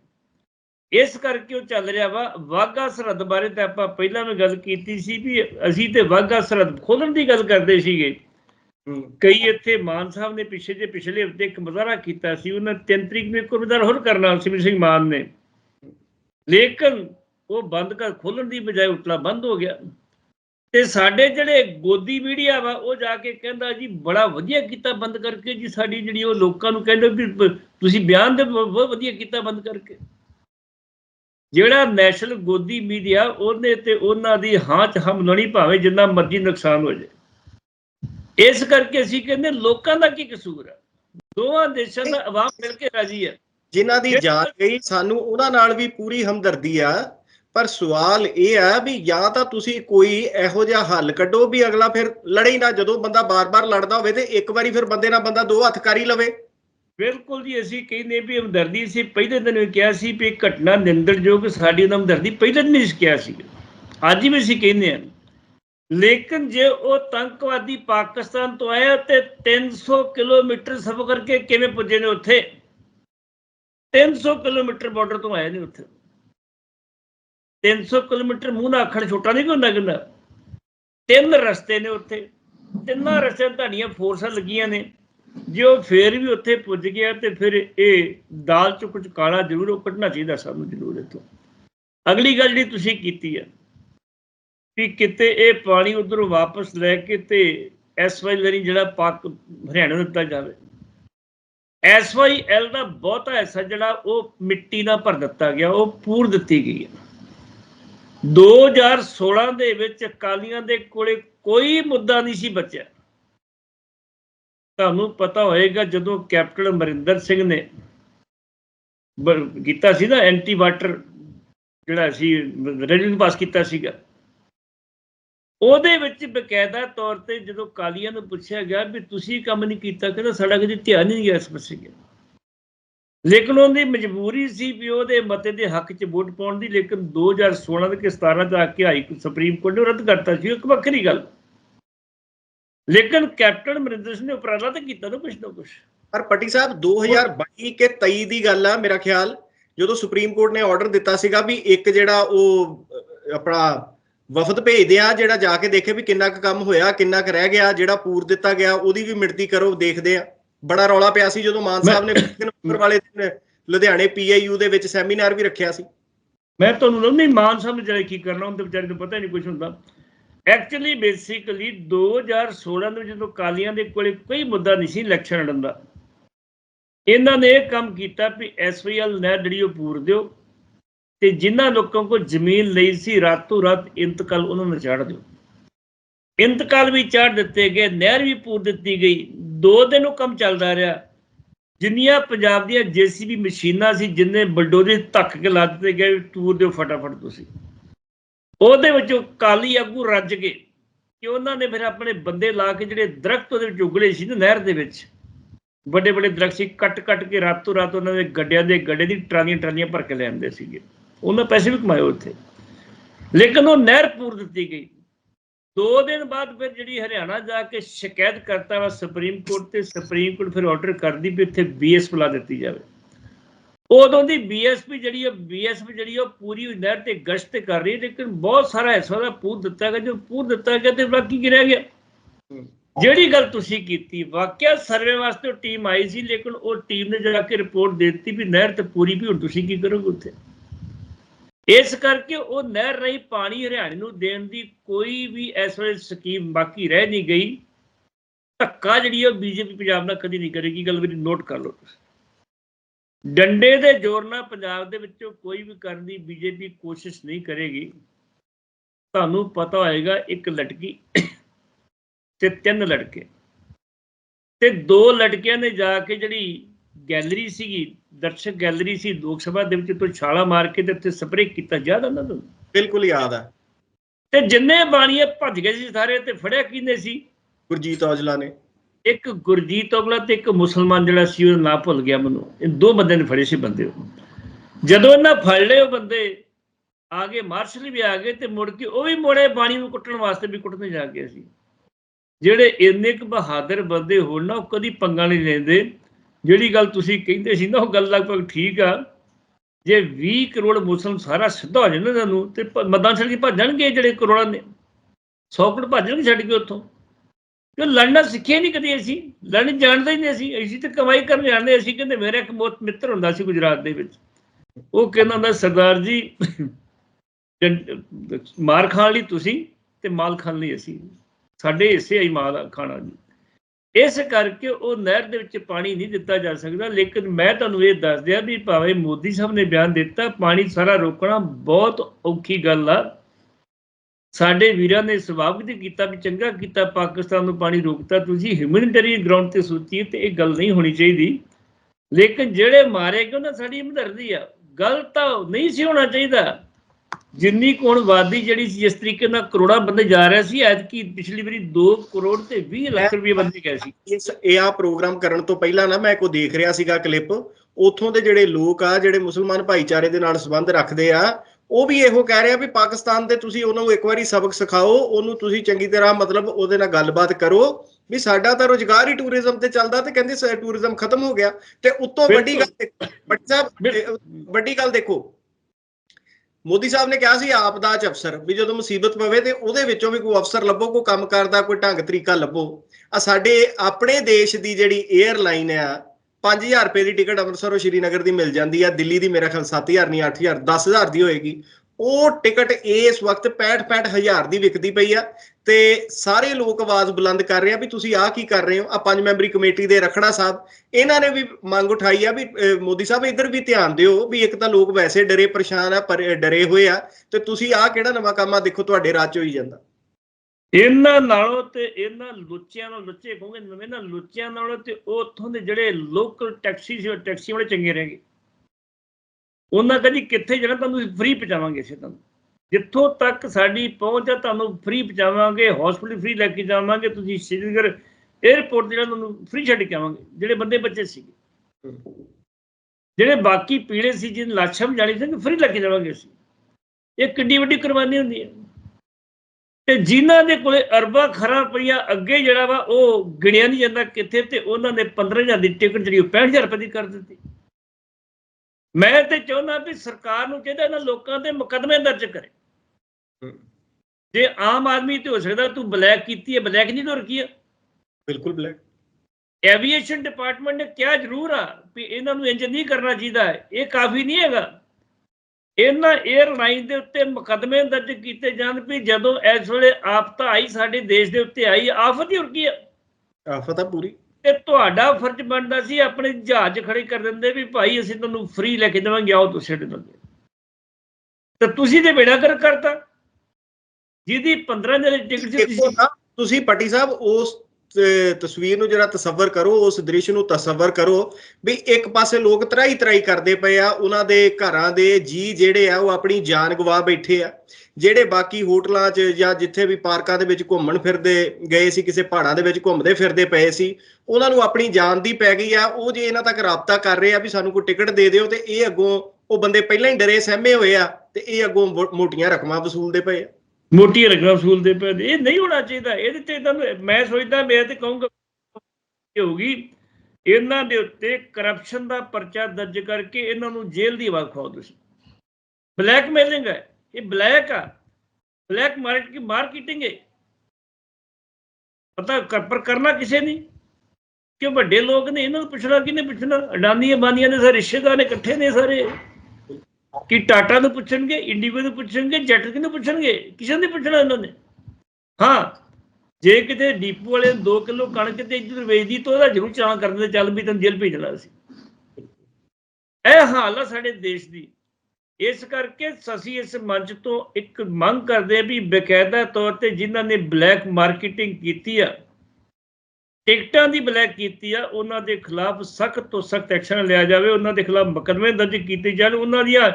ਇਸ ਕਰਕੇ ਉਹ ਚੱਲ ਰਿਹਾ ਵਾ ਵਾਗਾ ਸਰਹੱਦ ਬਾਰੇ ਤਾਂ ਆਪਾਂ ਪਹਿਲਾਂ ਵੀ ਗੱਲ ਕੀਤੀ ਸੀ ਵੀ ਅਸੀਂ ਤੇ ਵਾਗਾ ਸਰਹੱਦ ਖੋਲਣ ਦੀ ਗੱਲ ਕਰਦੇ ਸੀਗੇ। ਕਈ ਇੱਥੇ ਮਾਨ ਸਾਹਿਬ ਨੇ ਪਿਛੇ ਜੇ ਪਿਛਲੇ ਹਫ਼ਤੇ ਇੱਕ ਮੁਜ਼ਾਹਰਾ ਕੀਤਾ ਸੀ ਉਹਨਾਂ 3 ਤਰੀਕ ਨੂੰ ਇੱਕ ਮੁਜ਼ਾਹਰਾ ਹੋਰ ਕਰਨਾ ਸਿਮਰ ਸਿੰਘ ਮਾਨ ਨੇ। ਲੇਕਿਨ ਉਹ ਬੰਦ ਕਰ ਖੋਲਣ ਦੀ ਬਜਾਏ ਉਤਲਾ ਬੰਦ ਹੋ ਗਿਆ। ਤੇ ਸਾਡੇ ਜਿਹੜੇ ਗੋਦੀ ਮੀਡੀਆ ਵਾ ਉਹ ਜਾ ਕੇ ਕਹਿੰਦਾ ਜੀ ਬੜਾ ਵਧੀਆ ਕੀਤਾ ਬੰਦ ਕਰਕੇ ਜੀ ਸਾਡੀ ਜਿਹੜੀ ਉਹ ਲੋਕਾਂ ਨੂੰ ਕਹਿੰਦੇ ਵੀ ਤੁਸੀਂ ਬਿਆਨ ਦੇ ਬਹੁਤ ਵਧੀਆ ਕੀਤਾ ਬੰਦ ਕਰਕੇ। ਜਿਹੜਾ ਨੈਸ਼ਨਲ ਗੋਦੀ ਮੀਡੀਆ ਉਹਨੇ ਤੇ ਉਹਨਾਂ ਦੀ ਹਾਂ ਚ ਹਮ ਨਹੀਂ ਭਾਵੇਂ ਜਿੰਨਾ ਮਰਜ਼ੀ ਨੁਕਸਾਨ ਹੋ ਜਾਏ। ਇਸ ਕਰਕੇ ਅਸੀਂ ਕਹਿੰਦੇ ਲੋਕਾਂ ਦਾ ਕੀ ਕਸੂਰ ਹੈ ਦੋਵਾਂ ਦੇਸ਼ਾਂ ਦਾ ਆਵਾਮ ਮਿਲ ਕੇ ਰਾਜੀ ਹੈ ਜਿਨ੍ਹਾਂ ਦੀ ਜਾਨ ਗਈ ਸਾਨੂੰ ਉਹਨਾਂ ਨਾਲ ਵੀ ਪੂਰੀ ਹਮਦਰਦੀ ਆ। ਪਰ ਸਵਾਲ ਇਹ ਆ ਵੀ ਜਾਂ ਤਾਂ ਤੁਸੀਂ ਕੋਈ ਇਹੋ ਜਿਹਾ ਹੱਲ ਕੱਢੋ ਵੀ ਅਗਲਾ ਫਿਰ ਲੜੇ ਹੀ ਨਾ, ਜਦੋਂ ਬੰਦਾ ਬਾਰ-ਬਾਰ ਲੜਦਾ ਹੋਵੇ ਤੇ ਇੱਕ ਵਾਰੀ ਫਿਰ ਬੰਦੇ ਨਾਲ ਬੰਦਾ ਦੋ ਹੱਥ ਕਰ ਹੀ ਲਵੇ। ਬਿਲਕੁਲ ਜੀ, ਅਸੀਂ ਕਹਿੰਦੇ ਵੀ ਹਮਦਰਦੀ ਸੀ ਪਹਿਲੇ ਦਿਨ ਵੀ ਕਿਹਾ ਸੀ ਵੀ ਘਟਨਾ ਨਿੰਦਣਯੋਗ ਸਾਡੀ ਨਾਲ ਹਮਦਰਦੀ ਪਹਿਲੇ ਦਿਨ ਵੀ ਕਿਹਾ ਸੀ। ਅੱਜ ਵੀ ਅਸੀਂ ਕਹਿੰਦੇ ਹਾਂ। ਲੇਕਿਨ ਜੇ ਉਹ ਤੰਕਵਾਦੀ ਪਾਕਿਸਤਾਨ ਤੋਂ ਆਇਆ ਤੇ 300 ਕਿਲੋਮੀਟਰ ਸਫ਼ਰ ਕਰਕੇ ਕਿਵੇਂ ਪੁੱਜੇ ਨੇ ਉੱਥੇ? 300 ਕਿਲੋਮੀਟਰ ਬਾਰਡਰ ਤੋਂ ਆਏ ਨੇ ਉੱਥੇ। 300 ਕਿਲੋਮੀਟਰ ਮੂੰਹ ਨਾਲ ਆਖਣ ਛੋਟਾ ਨਹੀਂ ਹੁੰਦਾ ਕਹਿੰਦਾ ਤਿੰਨ ਰਸਤੇ ਨੇ ਉੱਥੇ। ਤਿੰਨਾਂ ਰਸਤਿਆਂ ਤੁਹਾਡੀਆਂ ਫੋਰਸਾਂ ਲੱਗੀਆਂ ਨੇ। ਜੇ ਉਹ ਫੇਰ ਵੀ ਉੱਥੇ ਪੁੱਜ ਗਿਆ ਤੇ ਫਿਰ ਇਹ ਦਾਲ ਚ ਕੁਝ ਕਾਲਾ ਜ਼ਰੂਰ ਉਹ ਕੱਢਣਾ ਚਾਹੀਦਾ ਸਾਨੂੰ ਜ਼ਰੂਰ ਇੱਥੋਂ। ਅਗਲੀ ਗੱਲ ਜਿਹੜੀ ਤੁਸੀਂ ਕੀਤੀ ਹੈ ਵੀ ਕਿਤੇ ਇਹ ਪਾਣੀ ਉਧਰੋਂ ਵਾਪਸ ਲੈ ਕੇ ਤੇ ਇਸ ਵਾਰ ਜਿਹੜੀ ਜਿਹੜਾ ਪਾਕ ਹਰਿਆਣਾ ਨੂੰ ਦਿੱਤਾ ਜਾਵੇ। ਐਸਵਾਈਐਲ ਦਾ ਬਹੁਤਾ ਹਿੱਸਾ ਜਿਹੜਾ ਉਹ ਮਿੱਟੀ ਨਾਲ ਭਰ ਦਿੱਤਾ ਗਿਆ, ਉਹ ਪੂਰ ਦਿੱਤੀ ਗਈ ਹੈ 2016 ਦੇ ਵਿੱਚ ਅਕਾਲੀਆਂ ਦੇ ਕੋਲੇ ਕੋਈ ਮੁੱਦਾ ਨਹੀਂ ਸੀ ਬਚਿਆ। ਤੁਹਾਨੂੰ ਪਤਾ ਹੋਏਗਾ ਜਦੋਂ ਕੈਪਟਨ ਅਮਰਿੰਦਰ ਸਿੰਘ ਨੇ ਕੀਤਾ ਸੀ ਨਾ ਐਂਟੀ ਵਾਟਰ ਜਿਹੜਾ ਸੀ ਰੈਜੂਲੇਸ਼ਨ ਪਾਸ ਕੀਤਾ ਸੀਗਾ। ਉਹਦੇ ਵਿੱਚ ਬਕਾਇਦਾ ਤੌਰ ਤੇ ਜਦੋਂ ਕਾਲੀਆਂ ਨੂੰ ਪੁੱਛਿਆ ਗਿਆ ਵੀ ਤੁਸੀਂ ਕੰਮ ਨਹੀਂ ਕੀਤਾ, ਕਹਿੰਦਾ ਸਾਡਾ ਕਦੇ ਧਿਆਨ ਨਹੀਂ ਗਿਆ ਇਸ ਪਾਸੇ ਗਿਆ ਲੇਕਿਨ ਉਹਦੀ ਮਜਬੂਰੀ ਸੀ ਵੀ ਉਹਦੇ ਮਤੇ ਦੇ ਹੱਕ 'ਚ ਵੋਟ ਪਾਉਣ ਦੀ, ਲੇਕਿਨ 2016 ਦੇ ਕਿ 17 ਚ ਆ ਕੇ ਹਾਈ ਸੁਪਰੀਮ ਕੋਰਟ ਨੇ ਰੱਦ ਕਰਤਾ ਸੀ, ਉਹ ਇੱਕ ਵੱਖਰੀ ਗੱਲ। ਲੇਕਿਨ ਕੈਪਟਨ ਅਮਰਿੰਦਰ ਸਿੰਘ ਨੇ ਉਪਰਾਲਾ ਤਾਂ ਕੀਤਾ ਨਾ ਕੁਛ ਨਾ ਕੁਛ। ਪਰ ਪੱਟੀ ਸਾਹਿਬ 2022 ਕੇ 23 ਦੀ ਗੱਲ ਆ, ਮੇਰਾ ਖਿਆਲ, ਜਦੋਂ ਸੁਪਰੀਮ ਕੋਰਟ ਨੇ ਆਰਡਰ ਦਿੱਤਾ ਸੀਗਾ ਵੀ ਇੱਕ ਜਿਹੜਾ ਉਹ ਆਪਣਾ ਵਫਦ ਭੇਜਦੇ ਆ, ਜਿਹੜਾ ਜਾ ਕੇ ਦੇਖੇ ਵੀ ਕਿੰਨਾ ਕੁ ਕੰਮ ਹੋਇਆ, ਕਿੰਨਾ ਕੁ ਰਹਿ ਗਿਆ, ਜਿਹੜਾ ਪੂਰ ਦਿੱਤਾ ਗਿਆ, ਉਹਦੀ ਵੀ ਮਿਣਤੀ ਕਰੋ, ਦੇਖਦੇ ਆ। ਬੜਾ ਰੌਲਾ ਪਿਆ ਸੀ ਜਦੋਂ ਮਾਨ ਸਾਹਿਬ ਨੇ 20 ਨਵੰਬਰ ਵਾਲੇ ਦਿਨ ਲੁਧਿਆਣੇ ਪੀਆਈਯੂ ਦੇ ਵਿੱਚ ਸੈਮੀਨਾਰ ਵੀ ਰੱਖਿਆ ਸੀ। ਮੈਂ ਤੁਹਾਨੂੰ ਨਹੀਂ ਮਾਨ ਸਾਹਿਬ ਨੇ ਜਿਹੜੇ ਕੀ ਕਰਨਾ ਉਹਦੇ ਵਿਚਾਰੇ ਨੂੰ ਪਤਾ ਨਹੀਂ ਕੁਝ ਹੁੰਦਾ। ਐਕਚੁਅਲੀ ਬੇਸਿਕਲੀ 2016 ਨੂੰ ਜਦੋਂ ਕਾਲੀਆਂ ਦੇ ਕੋਲੇ ਕੋਈ ਮੁੱਦਾ ਨਹੀਂ ਸੀ ਇਲੈਕਸ਼ਨ ਲੜਨ ਦਾ। ਇਹਨਾਂ ਨੇ ਇਹ ਕੰਮ ਕੀਤਾ ਵੀ ਐਸਵੀਐਲ ਨਹਿਰ ਜਿਹੜੀ ਉਹ ਪੂਰ ਦਿਓ ਤੇ ਜਿਨ੍ਹਾਂ ਲੋਕਾਂ ਕੋਲ ਜ਼ਮੀਨ ਲਈ ਸੀ ਰਾਤੋਂ ਰਾਤ ਇੰਤਕਾਲ ਉਹਨਾਂ ਨੂੰ ਛੱਡ ਦਿਓ। ਇੰਤਕਾਲ ਵੀ ਚਾੜ ਦਿੱਤੇ ਗਏ ਨਹਿਰ ਵੀ ਪੂਰ ਦਿੱਤੀ ਗਈ। ਦੋ ਦਿਨ ਉਹ ਕੰਮ ਚੱਲਦਾ ਰਿਹਾ। ਜਿੰਨੀਆਂ ਪੰਜਾਬ ਦੀਆਂ ਜੀਸੀਬੀ ਮਸ਼ੀਨਾਂ ਸੀ, ਜਿੰਨੇ ਬਲਡੋਜ਼ਰ ਧੱਕ ਕੇ ਲਾ ਦਿੱਤੇ ਗਏ, ਟੂਰ ਦਿਓ ਫਟਾਫਟ ਤੁਸੀਂ। ਉਹਦੇ ਵਿੱਚ ਕਾਲੀ ਆਗੂ ਰੱਜ ਗਏ ਕਿ ਉਹਨਾਂ ਨੇ ਫਿਰ ਆਪਣੇ ਬੰਦੇ ਲਾ ਕੇ ਜਿਹੜੇ ਦਰਖਤ ਉਹਦੇ ਵਿੱਚ ਉਗਲੇ ਸੀ ਨਾ ਨਹਿਰ ਦੇ ਵਿੱਚ ਵੱਡੇ ਵੱਡੇ ਦਰਖਤ ਸੀ ਕੱਟ ਕੱਟ ਕੇ ਰਾਤੋਂ ਰਾਤ ਉਹਨਾਂ ਦੇ ਗੱਡਿਆਂ ਦੇ ਗੱਡੇ ਦੀ ਟਰਾਲੀਆਂ ਟਰਾਲੀਆਂ ਭਰ ਕੇ ਲੈ ਆਉਂਦੇ ਸੀਗੇ। ਉਹਨਾਂ ਪੈਸੇ ਵੀ ਕਮਾਏ ਉੱਥੇ। ਲੇਕਿਨ ਉਹ ਨਹਿਰ ਪੂਰ ਦਿੱਤੀ ਗਈ। ਦੋ ਦਿਨ ਬਾਅਦ ਫਿਰ ਜਿਹੜੀ ਹਰਿਆਣਾ ਜਾ ਕੇ ਸ਼ਿਕਾਇਤ ਕਰਤਾ ਵਾ ਸੁਪਰੀਮ ਕੋਰਟ ਤੇ, ਸੁਪਰੀਮ ਕੋਰਟ ਫਿਰ ਆਰਡਰ ਕਰਦੀ ਵੀ ਇੱਥੇ ਬੀਐਸ ਬੁਲਾ ਦਿੱਤੀ ਜਾਵੇ। ਉਦੋਂ ਦੀ ਬੀਐਸਪੀ ਜਿਹੜੀ ਹੈ ਬੀਐਸਪੀ ਜਿਹੜੀ ਉਹ ਪੂਰੀ ਨਹਿਰ ਤੇ ਗਸ਼ਤ ਕਰ ਰਹੀ ਲੇਕਿਨ ਬਹੁਤ ਸਾਰਾ ਹਿੱਸਾ ਦਾ ਪੂਰ ਦਿੱਤਾ ਗਿਆ, ਜੋ ਪੂਰ ਦਿੱਤਾ ਗਿਆ ਤੇ ਬਾਕੀ ਕੀ ਰਹਿ ਗਿਆ? ਜਿਹੜੀ ਗੱਲ ਤੁਸੀਂ ਕੀਤੀ, ਵਾਕਿਆ ਸਰਵੇ ਵਾਸਤੇ ਉਹ ਟੀਮ ਆਈ ਸੀ, ਲੇਕਿਨ ਉਹ ਟੀਮ ਨੇ ਜਾ ਕੇ ਰਿਪੋਰਟ ਦੇ ਦਿੱਤੀ ਵੀ ਨਹਿਰ ਤੇ ਪੂਰੀ ਵੀ, ਹੁਣ ਤੁਸੀਂ ਕੀ ਕਰੋਗੇ ਉੱਥੇ? ਇਸ ਕਰਕੇ ਉਹ ਨਹਿਰ ਰਹੀ ਪਾਣੀ ਹਰਿਆਣੇ ਨੂੰ ਦੇਣ ਦੀ ਕੋਈ ਵੀ ਇਸ ਵੇਲੇ ਸਕੀਮ ਬਾਕੀ ਰਹਿ ਨਹੀਂ ਗਈ। ਧੱਕਾ ਜਿਹੜੀ ਉਹ ਬੀਜੇਪੀ ਪੰਜਾਬ ਨਾਲ ਕਦੀ ਨਹੀਂ ਕਰੇਗੀ। ਗੱਲ ਮੇਰੀ ਨੋਟ ਕਰ ਲਓ ਤੁਸੀਂ। ਡੰਡੇ ਦੇ ਜ਼ੋਰ ਨਾਲ ਪੰਜਾਬ ਦੇ ਵਿੱਚੋਂ ਕੋਈ ਵੀ ਕਰਨ ਦੀ ਬੀਜੇਪੀ ਕੋਸ਼ਿਸ਼ ਨਹੀਂ ਕਰੇਗੀ। ਤੁਹਾਨੂੰ ਪਤਾ ਹੋਏਗਾ, ਇੱਕ ਲੜਕੀ ਤੇ ਤਿੰਨ ਲੜਕੇ ਤੇ ਦੋ ਲੜਕਿਆਂ ਨੇ ਜਾ ਕੇ ਜਿਹੜੀ ਗੈਲਰੀ ਸੀਗੀ ਦਰਸ਼ਕ ਗੈਲਰੀ ਸੀ ਲੋਕ ਸਭਾ ਦੇ ਵਿੱਚ ਤੋਂ ਛਾਲਾ ਮਾਰ ਕੇ ਤੇ ਉੱਥੇ ਸਪਰੇਅ ਕੀਤਾ ਜਾਂਦਾ ਨਾ? ਤੁਹਾਨੂੰ ਬਿਲਕੁਲ ਯਾਦ ਆ। ਤੇ ਜਿੰਨੇ ਬਾਣੀਏ ਭੱਜ ਗਏ ਸੀ ਸਾਰੇ ਤੇ ਫੜਿਆ ਕਿਹਨੇ ਸੀ? ਗੁਰਜੀਤ ਔਜਲਾ ਨੇ। ਇੱਕ ਗੁਰਜੀਤ ਔਗਲਾ ਤੇ ਇੱਕ ਮੁਸਲਮਾਨ ਜਿਹੜਾ ਸੀ ਉਹ ਨਾਂ ਭੁੱਲ ਗਿਆ ਮੈਨੂੰ। ਇਹ ਦੋ ਬੰਦੇ ਨੇ ਫੜੇ ਸੀ ਬੰਦੇ। ਜਦੋਂ ਇਹਨਾਂ ਫੜ ਲਏ ਉਹ ਬੰਦੇ ਆ ਗਏ ਮਾਰਸ਼ਲ ਵੀ ਆ ਗਏ ਤੇ ਮੁੜ ਕੇ ਉਹ ਵੀ ਮੋੜੇ ਬਾਣੀ ਨੂੰ ਕੁੱਟਣ ਵਾਸਤੇ ਵੀ ਕੁੱਟਣੇ ਜਾ ਗਏ ਸੀ। ਜਿਹੜੇ ਇੰਨੇ ਕੁ ਬਹਾਦਰ ਬੰਦੇ ਹੋਣ ਨਾ ਉਹ ਕਦੀ ਪੰਗਾ ਨਹੀਂ ਲੈਂਦੇ। ਜਿਹੜੀ ਗੱਲ ਤੁਸੀਂ ਕਹਿੰਦੇ ਸੀ ਨਾ, ਉਹ ਗੱਲ ਲਗਭਗ ਠੀਕ ਆ। ਜੇ 20 ਕਰੋੜ ਮੁਸਲਮ ਸਾਰਾ ਸਿੱਧਾ ਹੋ ਜਾਣਾ ਤੁਹਾਨੂੰ ਤੇ ਭ- ਮੱਦਾਂ ਛੱਡ ਕੇ ਭੱਜਣਗੇ ਜਿਹੜੇ ਕਰੋੜਾਂ ਨੇ? 100 ਕਰੋੜ ਭੱਜਣਗੇ ਛੱਡ ਕੇ ਉੱਥੋਂ? ਕਿ ਲੜਨਾ ਸਿੱਖਿਆ ਨਹੀਂ ਕਦੇ ਅਸੀਂ? ਲੜਨ ਜਾਣਦੇ ਹੀ ਨਹੀਂ ਅਸੀਂ। ਅਸੀਂ ਤਾਂ ਕਮਾਈ ਕਰਨ ਜਾਣਦੇ ਅਸੀਂ ਕਹਿੰਦੇ ਮੇਰਾ ਇੱਕ ਬਹੁਤ ਮਿੱਤਰ ਹੁੰਦਾ ਸੀ ਗੁਜਰਾਤ ਦੇ ਵਿੱਚ। ਉਹ ਕਹਿੰਦਾ ਹੁੰਦਾ, ਸਰਦਾਰ ਜੀ ਮਾਰ ਖਾਣ ਲਈ ਤੁਸੀਂ ਤੇ ਮਾਲ ਖਾਣ ਲਈ ਅਸੀਂ। ਸਾਡੇ ਹਿੱਸੇ ਆਈ ਮਾਲ ਖਾਣਾ ਜੀ। ਇਸ ਕਰਕੇ ਉਹ ਨਹਿਰ ਦੇ ਵਿੱਚ ਪਾਣੀ ਨਹੀਂ ਦਿੱਤਾ ਜਾ ਸਕਦਾ, ਲੇਕਿਨ ਮੈਂ ਤੁਹਾਨੂੰ ਇਹ ਦੱਸ ਦਿਆਂ ਵੀ ਭਾਵੇਂ ਮੋਦੀ ਸਾਹਿਬ ਨੇ ਬਿਆਨ ਦਿੱਤਾ, ਪਾਣੀ ਸਾਰਾ ਰੋਕਣਾ ਬਹੁਤ ਔਖੀ ਗੱਲ ਆ। ਸਾਡੇ ਵੀਰਾਂ ਨੇ ਸਵਾਗਤ ਕੀਤਾ ਵੀ ਚੰਗਾ ਕੀਤਾ, ਪਾਕਿਸਤਾਨ ਨੂੰ ਪਾਣੀ ਰੋਕਤਾ। ਤੁਸੀਂ ਹਿਊਮਨਿਟਰੀ ਗਰਾਊਂਡ ਤੇ ਸੋਚੀਏ ਤੇ ਇਹ ਗੱਲ ਨਹੀਂ ਹੋਣੀ ਚਾਹੀਦੀ। ਲੇਕਿਨ ਜਿਹੜੇ ਮਾਰੇ ਗਏ, ਉਹਨਾਂ ਸਾਡੀ ਹਮਦਰਦੀ ਆ। ਗਲਤ ਤਾਂ ਨਹੀਂ ਸੀ ਹੋਣਾ ਚਾਹੀਦਾ। ਜਿੰਨੀ ਕੋਣ ਵਾਦੀ ਜਿਹੜੀ ਜਿਸ ਤਰੀਕੇ ਨਾਲ ਕਰੋੜਾਂ ਬੰਦੇ ਜਾ ਰਹੇ ਸੀ ਐਤਕੀ ਪਿਛਲੀ ਵਾਰੀ 2 ਕਰੋੜ ਤੇ 20 ਲੱਖ ਰੁਪਏ ਬੰਦੇ ਗਏ ਸੀ। ਇਸ ਇਹ ਆ ਪ੍ਰੋਗਰਾਮ ਕਰਨ ਤੋਂ ਪਹਿਲਾਂ ਨਾ ਮੈਂ ਕੋ ਦੇਖ ਰਿਹਾ ਸੀਗਾ ਕਲਿੱਪ ਉਥੋਂ ਦੇ ਜਿਹੜੇ ਲੋਕ ਆ ਜਿਹੜੇ ਮੁਸਲਮਾਨ ਭਾਈਚਾਰੇ ਦੇ ਨਾਲ ਸੰਬੰਧ ਰੱਖਦੇ ਆ ਉਹ ਵੀ ਇਹੋ ਕਹਿ ਰਿਹਾ ਵੀ ਪਾਕਿਸਤਾਨ ਦੇ ਤੁਸੀਂ ਉਹਨਾਂ ਨੂੰ ਇੱਕ ਵਾਰੀ ਸਬਕ ਸਿਖਾਓ ਉਹਨੂੰ ਤੁਸੀਂ ਚੰਗੀ ਤਰ੍ਹਾਂ ਮਤਲਬ ਉਹਦੇ ਨਾਲ ਗੱਲਬਾਤ ਕਰੋ ਵੀ ਸਾਡਾ ਤਾਂ ਰੋਜ਼ਗਾਰ ਹੀ ਟੂਰਿਜ਼ਮ ਤੇ ਚੱਲਦਾ ਤੇ ਕਹਿੰਦੇ ਟੂਰਿਜ਼ਮ ਖਤਮ ਹੋ ਗਿਆ ਤੇ ਉੱਤੋਂ ਵੱਡੀ ਗੱਲ ਦੇਖੋ ਬੱਟੀ ਸਾਹਿਬ ਵੱਡੀ ਗੱਲ ਦੇਖੋ ਮੋਦੀ ਸਾਹਿਬ ਨੇ ਕਿਹਾ ਸੀ ਆਪਦਾ ਚ ਅਫਸਰ, ਵੀ ਜਦੋਂ ਮੁਸੀਬਤ ਪਵੇ ਤੇ ਉਹਦੇ ਵਿੱਚੋਂ ਵੀ ਕੋਈ ਅਫਸਰ ਲੱਭੋ, ਕੋਈ ਕੰਮ ਕਰਦਾ, ਕੋਈ ਢੰਗ ਤਰੀਕਾ ਲੱਭੋ। ਆ ਸਾਡੇ ਆਪਣੇ ਦੇਸ਼ ਦੀ ਜਿਹੜੀ 에ਅਰਲਾਈਨ ਆ 5000 ਰੁਪਏ ਦੀ ਟਿਕਟ ਅੰਮ੍ਰਿਤਸਰੋਂ ਸ਼੍ਰੀਨਗਰ ਦੀ ਮਿਲ ਜਾਂਦੀ ਆ, ਦਿੱਲੀ ਦੀ ਮੇਰਾ ਖਿਆਲ 7000 ਨਹੀਂ 8000 10000 ਦੀ ਹੋਏਗੀ। ਉਹ ਟਿਕਟ ਇਸ ਵਕਤ 65 ਹਜ਼ਾਰ ਦੀ ਵਿਕਦੀ ਪਈ ਆ। ਤੇ ਸਾਰੇ ਲੋਕ ਆਵਾਜ਼ ਬੁਲੰਦ ਕਰ ਰਹੇ ਆ ਵੀ ਤੁਸੀਂ ਆਹ ਕੀ ਕਰ ਰਹੇ ਹੋ? ਆ ਪੰਜ ਮੈਂਬਰੀ ਕਮੇਟੀ ਦੇ ਰਖੜਾ ਸਾਹਿਬ, ਇਹਨਾਂ ਨੇ ਵੀ ਮੰਗ ਉਠਾਈ ਆ ਵੀ ਮੋਦੀ ਸਾਹਿਬ ਇੱਧਰ ਵੀ ਧਿਆਨ ਦਿਓ ਵੀ ਇੱਕ ਤਾਂ ਲੋਕ ਵੈਸੇ ਡਰੇ, ਪਰੇਸ਼ਾਨ ਆ, ਪਰ ਡਰੇ ਹੋਏ ਆ ਤੇ ਤੁਸੀਂ ਆਹ ਕਿਹੜਾ ਨਵਾਂ ਕੰਮ ਆ ਦੇਖੋ ਤੁਹਾਡੇ ਰਾਜ ਚ ਹੋਈ ਜਾਂਦਾ। ਇਹਨਾਂ ਨਾਲੋਂ ਤੇ ਇਹਨਾਂ ਲੁੱਚਿਆਂ ਨਾਲ ਲੁੱਚੇ ਕਹੋਗੇ, ਨਵੇਂ ਨਾ ਲੁੱਚਿਆਂ ਨਾਲੋਂ ਤੇ ਉਹ ਉੱਥੋਂ ਦੇ ਜਿਹੜੇ ਲੋਕਲ ਟੈਕਸੀ ਸੀ ਟੈਕਸੀ ਵਾਲੇ ਚੰਗੇ ਰਹਿਣਗੇ ਉਹਨਾਂ ਕਹਿੰਦੀ ਕਿੱਥੇ ਜਾਣਾ, ਤੁਹਾਨੂੰ ਫ੍ਰੀ ਪਹੁੰਚਾਵਾਂਗੇ ਅਸੀਂ ਤੁਹਾਨੂੰ। ਜਿੱਥੋਂ ਤੱਕ ਸਾਡੀ ਪਹੁੰਚ ਹੈ ਤੁਹਾਨੂੰ ਫ੍ਰੀ ਪਹੁੰਚਾਵਾਂਗੇ ਹਸਪੀਟਲ ਫ੍ਰੀ ਲੈ ਕੇ ਜਾਵਾਂਗੇ, ਤੁਸੀਂ ਸ਼੍ਰੀਨਗਰ 에ਅਰਪੋਰਟ ਜਿਹੜਾ ਤੁਹਾਨੂੰ ਫ੍ਰੀ ਛੱਡ ਕੇ ਆਵਾਂਗੇ, ਜਿਹੜੇ ਬੰਦੇ ਬੱਚੇ ਸੀਗੇ। ਜਿਹੜੇ ਬਾਕੀ ਪੀੜੇ ਸੀ, ਜਿਹਨ ਲਾਸ਼ਮ ਜਾਣੀ ਸੀ ਫ੍ਰੀ ਲੈ ਕੇ ਜਾਵਾਂਗੇ ਅਸੀਂ। ਇਹ ਕਿੰਨੀ ਵੱਡੀ ਕੁਰਬਾਨੀ ਹੁੰਦੀ ਹੈ। ਤੇ ਜਿਨ੍ਹਾਂ ਦੇ ਕੋਲੇ ਅਰਬਾਂ ਖਰਾਂ ਰੁਪਈਆ ਅੱਗੇ ਜਿਹੜਾ ਵਾ, ਉਹ ਗਿਣਿਆ ਨਹੀਂ ਜਾਂਦਾ ਕਿੱਥੇ, ਤੇ ਉਹਨਾਂ ਨੇ 15000 ਦੀ ਟਿਕਟ ਜਿਹੜੀ ਉਹ 65000 ਰੁਪਏ ਦੀ ਕਰ ਦਿੱਤੀ। ਮੈਂ ਤੇ ਚਾਹੁੰਦਾ ਵੀ ਸਰਕਾਰ ਨੂੰ ਚਾਹੀਦਾ ਇਹਨਾਂ ਲੋਕਾਂ ਤੇ ਮੁਕੱਦਮੇ ਦਰਜ ਕਰੇ। ਜੇ ਆਮ ਆਦਮੀ ਤੇ ਹੋ ਸਕਦਾ ਤੂੰ ਬਲੈਕ ਕੀਤੀ ਹੈ ਬਲੈਕ ਨਹੀਂ ਤਾਂ ਹੋਰ ਕੀ ਹੈ? ਬਿਲਕੁਲ ਬਲੈਕ ਐਵੀਏਸ਼ਨ ਡਿਪਾਰਟਮੈਂਟ ਨੇ ਕਿਹਾ ਜ਼ਰੂਰ ਆ ਵੀ ਇਹਨਾਂ ਨੂੰ ਇੰਜ ਨਹੀਂ ਕਰਨਾ ਚਾਹੀਦਾ ਇਹ ਕਾਫੀ ਨਹੀਂ ਹੈਗਾ। ਇਹਨਾਂ 에ਅਰਲਾਈਨ ਦੇ ਉੱਤੇ ਮੁਕੱਦਮੇ ਦਰਜ ਕੀਤੇ ਜਾਣ ਵੀ ਜਦੋਂ ਇਸ ਵੇਲੇ ਆਫਤ ਆਈ ਸਾਡੇ ਦੇਸ਼ ਦੇ ਉੱਤੇ ਆਈ ਆਫਤ ਹੀ ਹੋਰ ਕੀ ਹੈ? ਆਫਤ ਆ ਪੂਰੀ। ਤੇ ਤੁਹਾਡਾ ਫਰਜ਼ ਬਣਦਾ ਸੀ ਆਪਣੇ ਜਹਾਜ਼ ਖੜੇ ਕਰ ਦਿੰਦੇ ਵੀ ਭਾਈ ਅਸੀਂ ਤੁਹਾਨੂੰ ਫ੍ਰੀ ਲੈ ਕੇ ਦੇਵਾਂਗੇ ਆਓ ਤੁਸੀਂ ਸਾਡੇ ਨਾਲ। ਤੇ ਤੁਸੀਂ ਤੇ ਬੇੜਾ ਕਰ ਕਰਤਾ। ਜਿਹਦੀ 15 ਦਿਨ ਦੀ ਟਿਕਟ ਸੀ ਤੁਸੀਂ ਪੱਟੀ ਸਾਹਿਬ ਉਸ ਤਸਵੀਰ ਨੂੰ ਜਿਹੜਾ ਤਸੱਵਰ ਕਰੋ ਉਸ ਦ੍ਰਿਸ਼ ਨੂੰ ਤਸੱਵਰ ਕਰੋ ਵੀ ਇੱਕ ਪਾਸੇ ਲੋਕ ਤਰਾਈ ਤਰਾਈ ਕਰਦੇ ਪਏ ਆ ਉਹਨਾਂ ਦੇ ਘਰਾਂ ਦੇ ਜੀ ਜਿਹੜੇ ਆ ਉਹ ਆਪਣੀ ਜਾਨ ਗਵਾ ਬੈਠੇ ਆ। ਜਿਹੜੇ ਬਾਕੀ ਹੋਟਲਾਂ 'ਚ ਜਾਂ ਜਿੱਥੇ ਵੀ ਪਾਰਕਾਂ ਦੇ ਵਿੱਚ ਘੁੰਮਣ ਫਿਰਦੇ ਗਏ ਸੀ ਕਿਸੇ ਪਹਾੜਾਂ ਦੇ ਵਿੱਚ ਘੁੰਮਦੇ ਫਿਰਦੇ ਪਏ ਸੀ ਉਹਨਾਂ ਨੂੰ ਆਪਣੀ ਜਾਨ ਦੀ ਪੈ ਗਈ ਆ। ਉਹ ਜੇ ਇਹਨਾਂ ਤੱਕ ਰਾਬਤਾ ਕਰ ਰਹੇ ਆ ਵੀ ਸਾਨੂੰ ਕੋਈ ਟਿਕਟ ਦੇ ਦਿਓ ਤੇ ਇਹ ਅੱਗੋਂ ਉਹ ਬੰਦੇ ਪਹਿਲਾਂ ਹੀ ਡਰੇ ਸਹਿਮੇ ਹੋਏ ਆ ਤੇ ਇਹ ਅੱਗੋਂ ਮੋਟੀਆਂ ਰਕਮਾਂ ਵਸੂਲਦੇ ਪਏ ਆ। ਮੋਟੀ ਰਕਮ ਵਸੂਲਦੇ ਪਏ ਇਹ ਨਹੀਂ ਹੋਣਾ ਚਾਹੀਦਾ। ਇਹਦੇ ਤੇ ਇਹਨਾਂ ਮੈਂ ਸੋਚਦਾ, ਮੈਂ ਤੇ ਕਹੂੰਗਾ ਇਹ ਇਹਨਾਂ ਦੇ ਉੱਤੇ ਕਰਪਸ਼ਨ ਦਾ ਪਰਚਾ ਦਰਜ ਕਰਕੇ ਇਹਨਾਂ ਨੂੰ ਜੇਲ੍ਹ ਦੀ ਆਵਾਜ਼ ਖਾਓ ਤੁਸੀਂ। ਬਲੈਕਮੇਲਿੰਗ ਹੈ। ਇਹ ਬਲੈਕ ਆ। ਬਲੈਕ ਮਾਰਕੀਟ ਕੀ ਮਾਰਕੀਟਿੰਗ ਹੈ। ਪਤਾ ਪਰ ਕਰਨਾ ਕਿਸੇ ਨਹੀਂ ਕਿ ਵੱਡੇ ਲੋਕ ਨੇ? ਇਹਨਾਂ ਨੂੰ ਪੁੱਛਣਾ ਕਿਹਨੇ ਪੁੱਛਣਾ? ਅਡਾਨੀ ਅਬਾਨੀਆਂ ਨੇ ਸਾਰੇ, ਰਿਸ਼ਤੇਦਾਰ ਨੇ, ਇਕੱਠੇ ਨੇ ਸਾਰੇ। ਕਿ ਟਾਟਾ ਨੂੰ ਪੁੱਛਣਗੇ, ਇੰਡੀਗੋ ਨੂੰ ਪੁੱਛਣਗੇ, ਜੈਟ ਕਿਹਨੂੰ ਪੁੱਛਣਗੇ? ਕਿਸੇ ਨੂੰ ਪੁੱਛਣਾ ਇਹਨਾਂ ਨੇ। ਹਾਂ, ਜੇ ਕਿਤੇ ਡੀਪੂ ਵਾਲੇ 2 ਕਿਲੋ ਕਣਕ ਤੇ ਇੱਧਰ ਵੇਚਦੀ ਤਾਂ ਉਹਦਾ ਜ਼ਰੂਰ ਚਾਲਾਂ ਕਰਦੇ ਚੱਲ ਵੀ ਤੈਨੂੰ ਜੇਲ੍ਹ ਭੇਜਣਾ ਸੀ ਇਹ ਹਾਲ ਆ ਸਾਡੇ ਦੇਸ਼ ਦੀ। ਇਸ ਕਰਕੇ ਅਸੀਂ ਇਸ ਮੰਚ ਤੋਂ ਇੱਕ ਮੰਗ ਕਰਦੇ ਹਾਂ ਵੀ ਬਕਾਇਦਾ ਤੌਰ ਤੇ ਜਿਨ੍ਹਾਂ ਨੇ ਬਲੈਕ ਮਾਰਕੀਟਿੰਗ ਕੀਤੀ ਆ ਟਿਕਟਾਂ ਦੀ ਬਲੈਕ ਕੀਤੀ ਆ, ਉਹਨਾਂ ਦੇ ਖਿਲਾਫ ਸਖਤ ਤੋਂ ਸਖਤ ਐਕਸ਼ਨ ਲਿਆ ਜਾਵੇ, ਉਹਨਾਂ ਦੇ ਖਿਲਾਫ ਮੁਕੱਦਮੇ ਦਰਜ ਕੀਤੇ ਜਾਣ, ਉਹਨਾਂ ਦੀਆਂ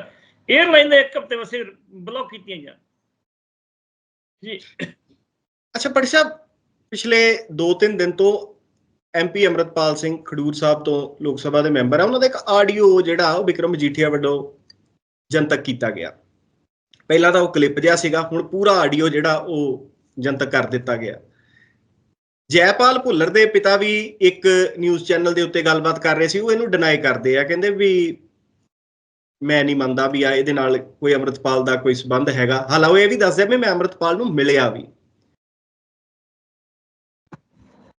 에ਅਰਲਾਈਨ ਇੱਕ ਹਫ਼ਤੇ ਵਾਸਤੇ ਬਲੌਕ ਕੀਤੀਆਂ ਜਾਣ। ਜੀ। ਅੱਛਾ ਪੜੀ ਸਾਹਿਬ, ਪਿਛਲੇ 2-3 ਦਿਨ ਤੋਂ ਐਮਪੀ ਅਮਰਤਪਾਲ ਸਿੰਘ ਖਡੂਰ ਸਾਹਿਬ ਤੋਂ ਲੋਕ ਸਭਾ ਦੇ ਮੈਂਬਰ ਆ, ਉਹਨਾਂ ਦਾ ਇੱਕ ਆਡੀਓ ਜਿਹੜਾ ਉਹ ਵਿਕਰਮ ਮਜੀਠੀਆ ਵੱਲੋਂ ਜਨਤਕ ਕੀਤਾ ਗਿਆ। ਪਹਿਲਾਂ ਤਾਂ ਉਹ ਕਲਿੱਪ ਜਿਹਾ ਸੀਗਾ, ਹੁਣ ਪੂਰਾ ਆਡੀਓ ਜਿਹੜਾ ਉਹ ਜਨਤਕ ਕਰ ਦਿੱਤਾ ਗਿਆ। ਜੈਪਾਲ ਭੁੱਲਰ ਦੇ ਪਿਤਾ ਵੀ ਇੱਕ ਨਿਊਜ਼ ਚੈਨਲ ਦੇ ਉੱਤੇ ਗੱਲਬਾਤ ਕਰ ਰਹੇ ਸੀ, ਉਹ ਇਹਨੂੰ ਡਿਨਾਈ ਕਰਦੇ ਆ, ਕਹਿੰਦੇ ਵੀ ਮੈਂ ਨਹੀਂ ਮੰਨਦਾ ਵੀ ਆ, ਇਹਦੇ ਨਾਲ ਕੋਈ ਅਮਰਤਪਾਲ ਦਾ ਕੋਈ ਸਬੰਧ ਹੈਗਾ। ਹਾਲਾਂ ਉਹ ਇਹ ਵੀ ਦੱਸਦੇ ਵੀ ਮੈਂ ਅਮਰਤਪਾਲ ਨੂੰ ਮਿਲਿਆ ਵੀ।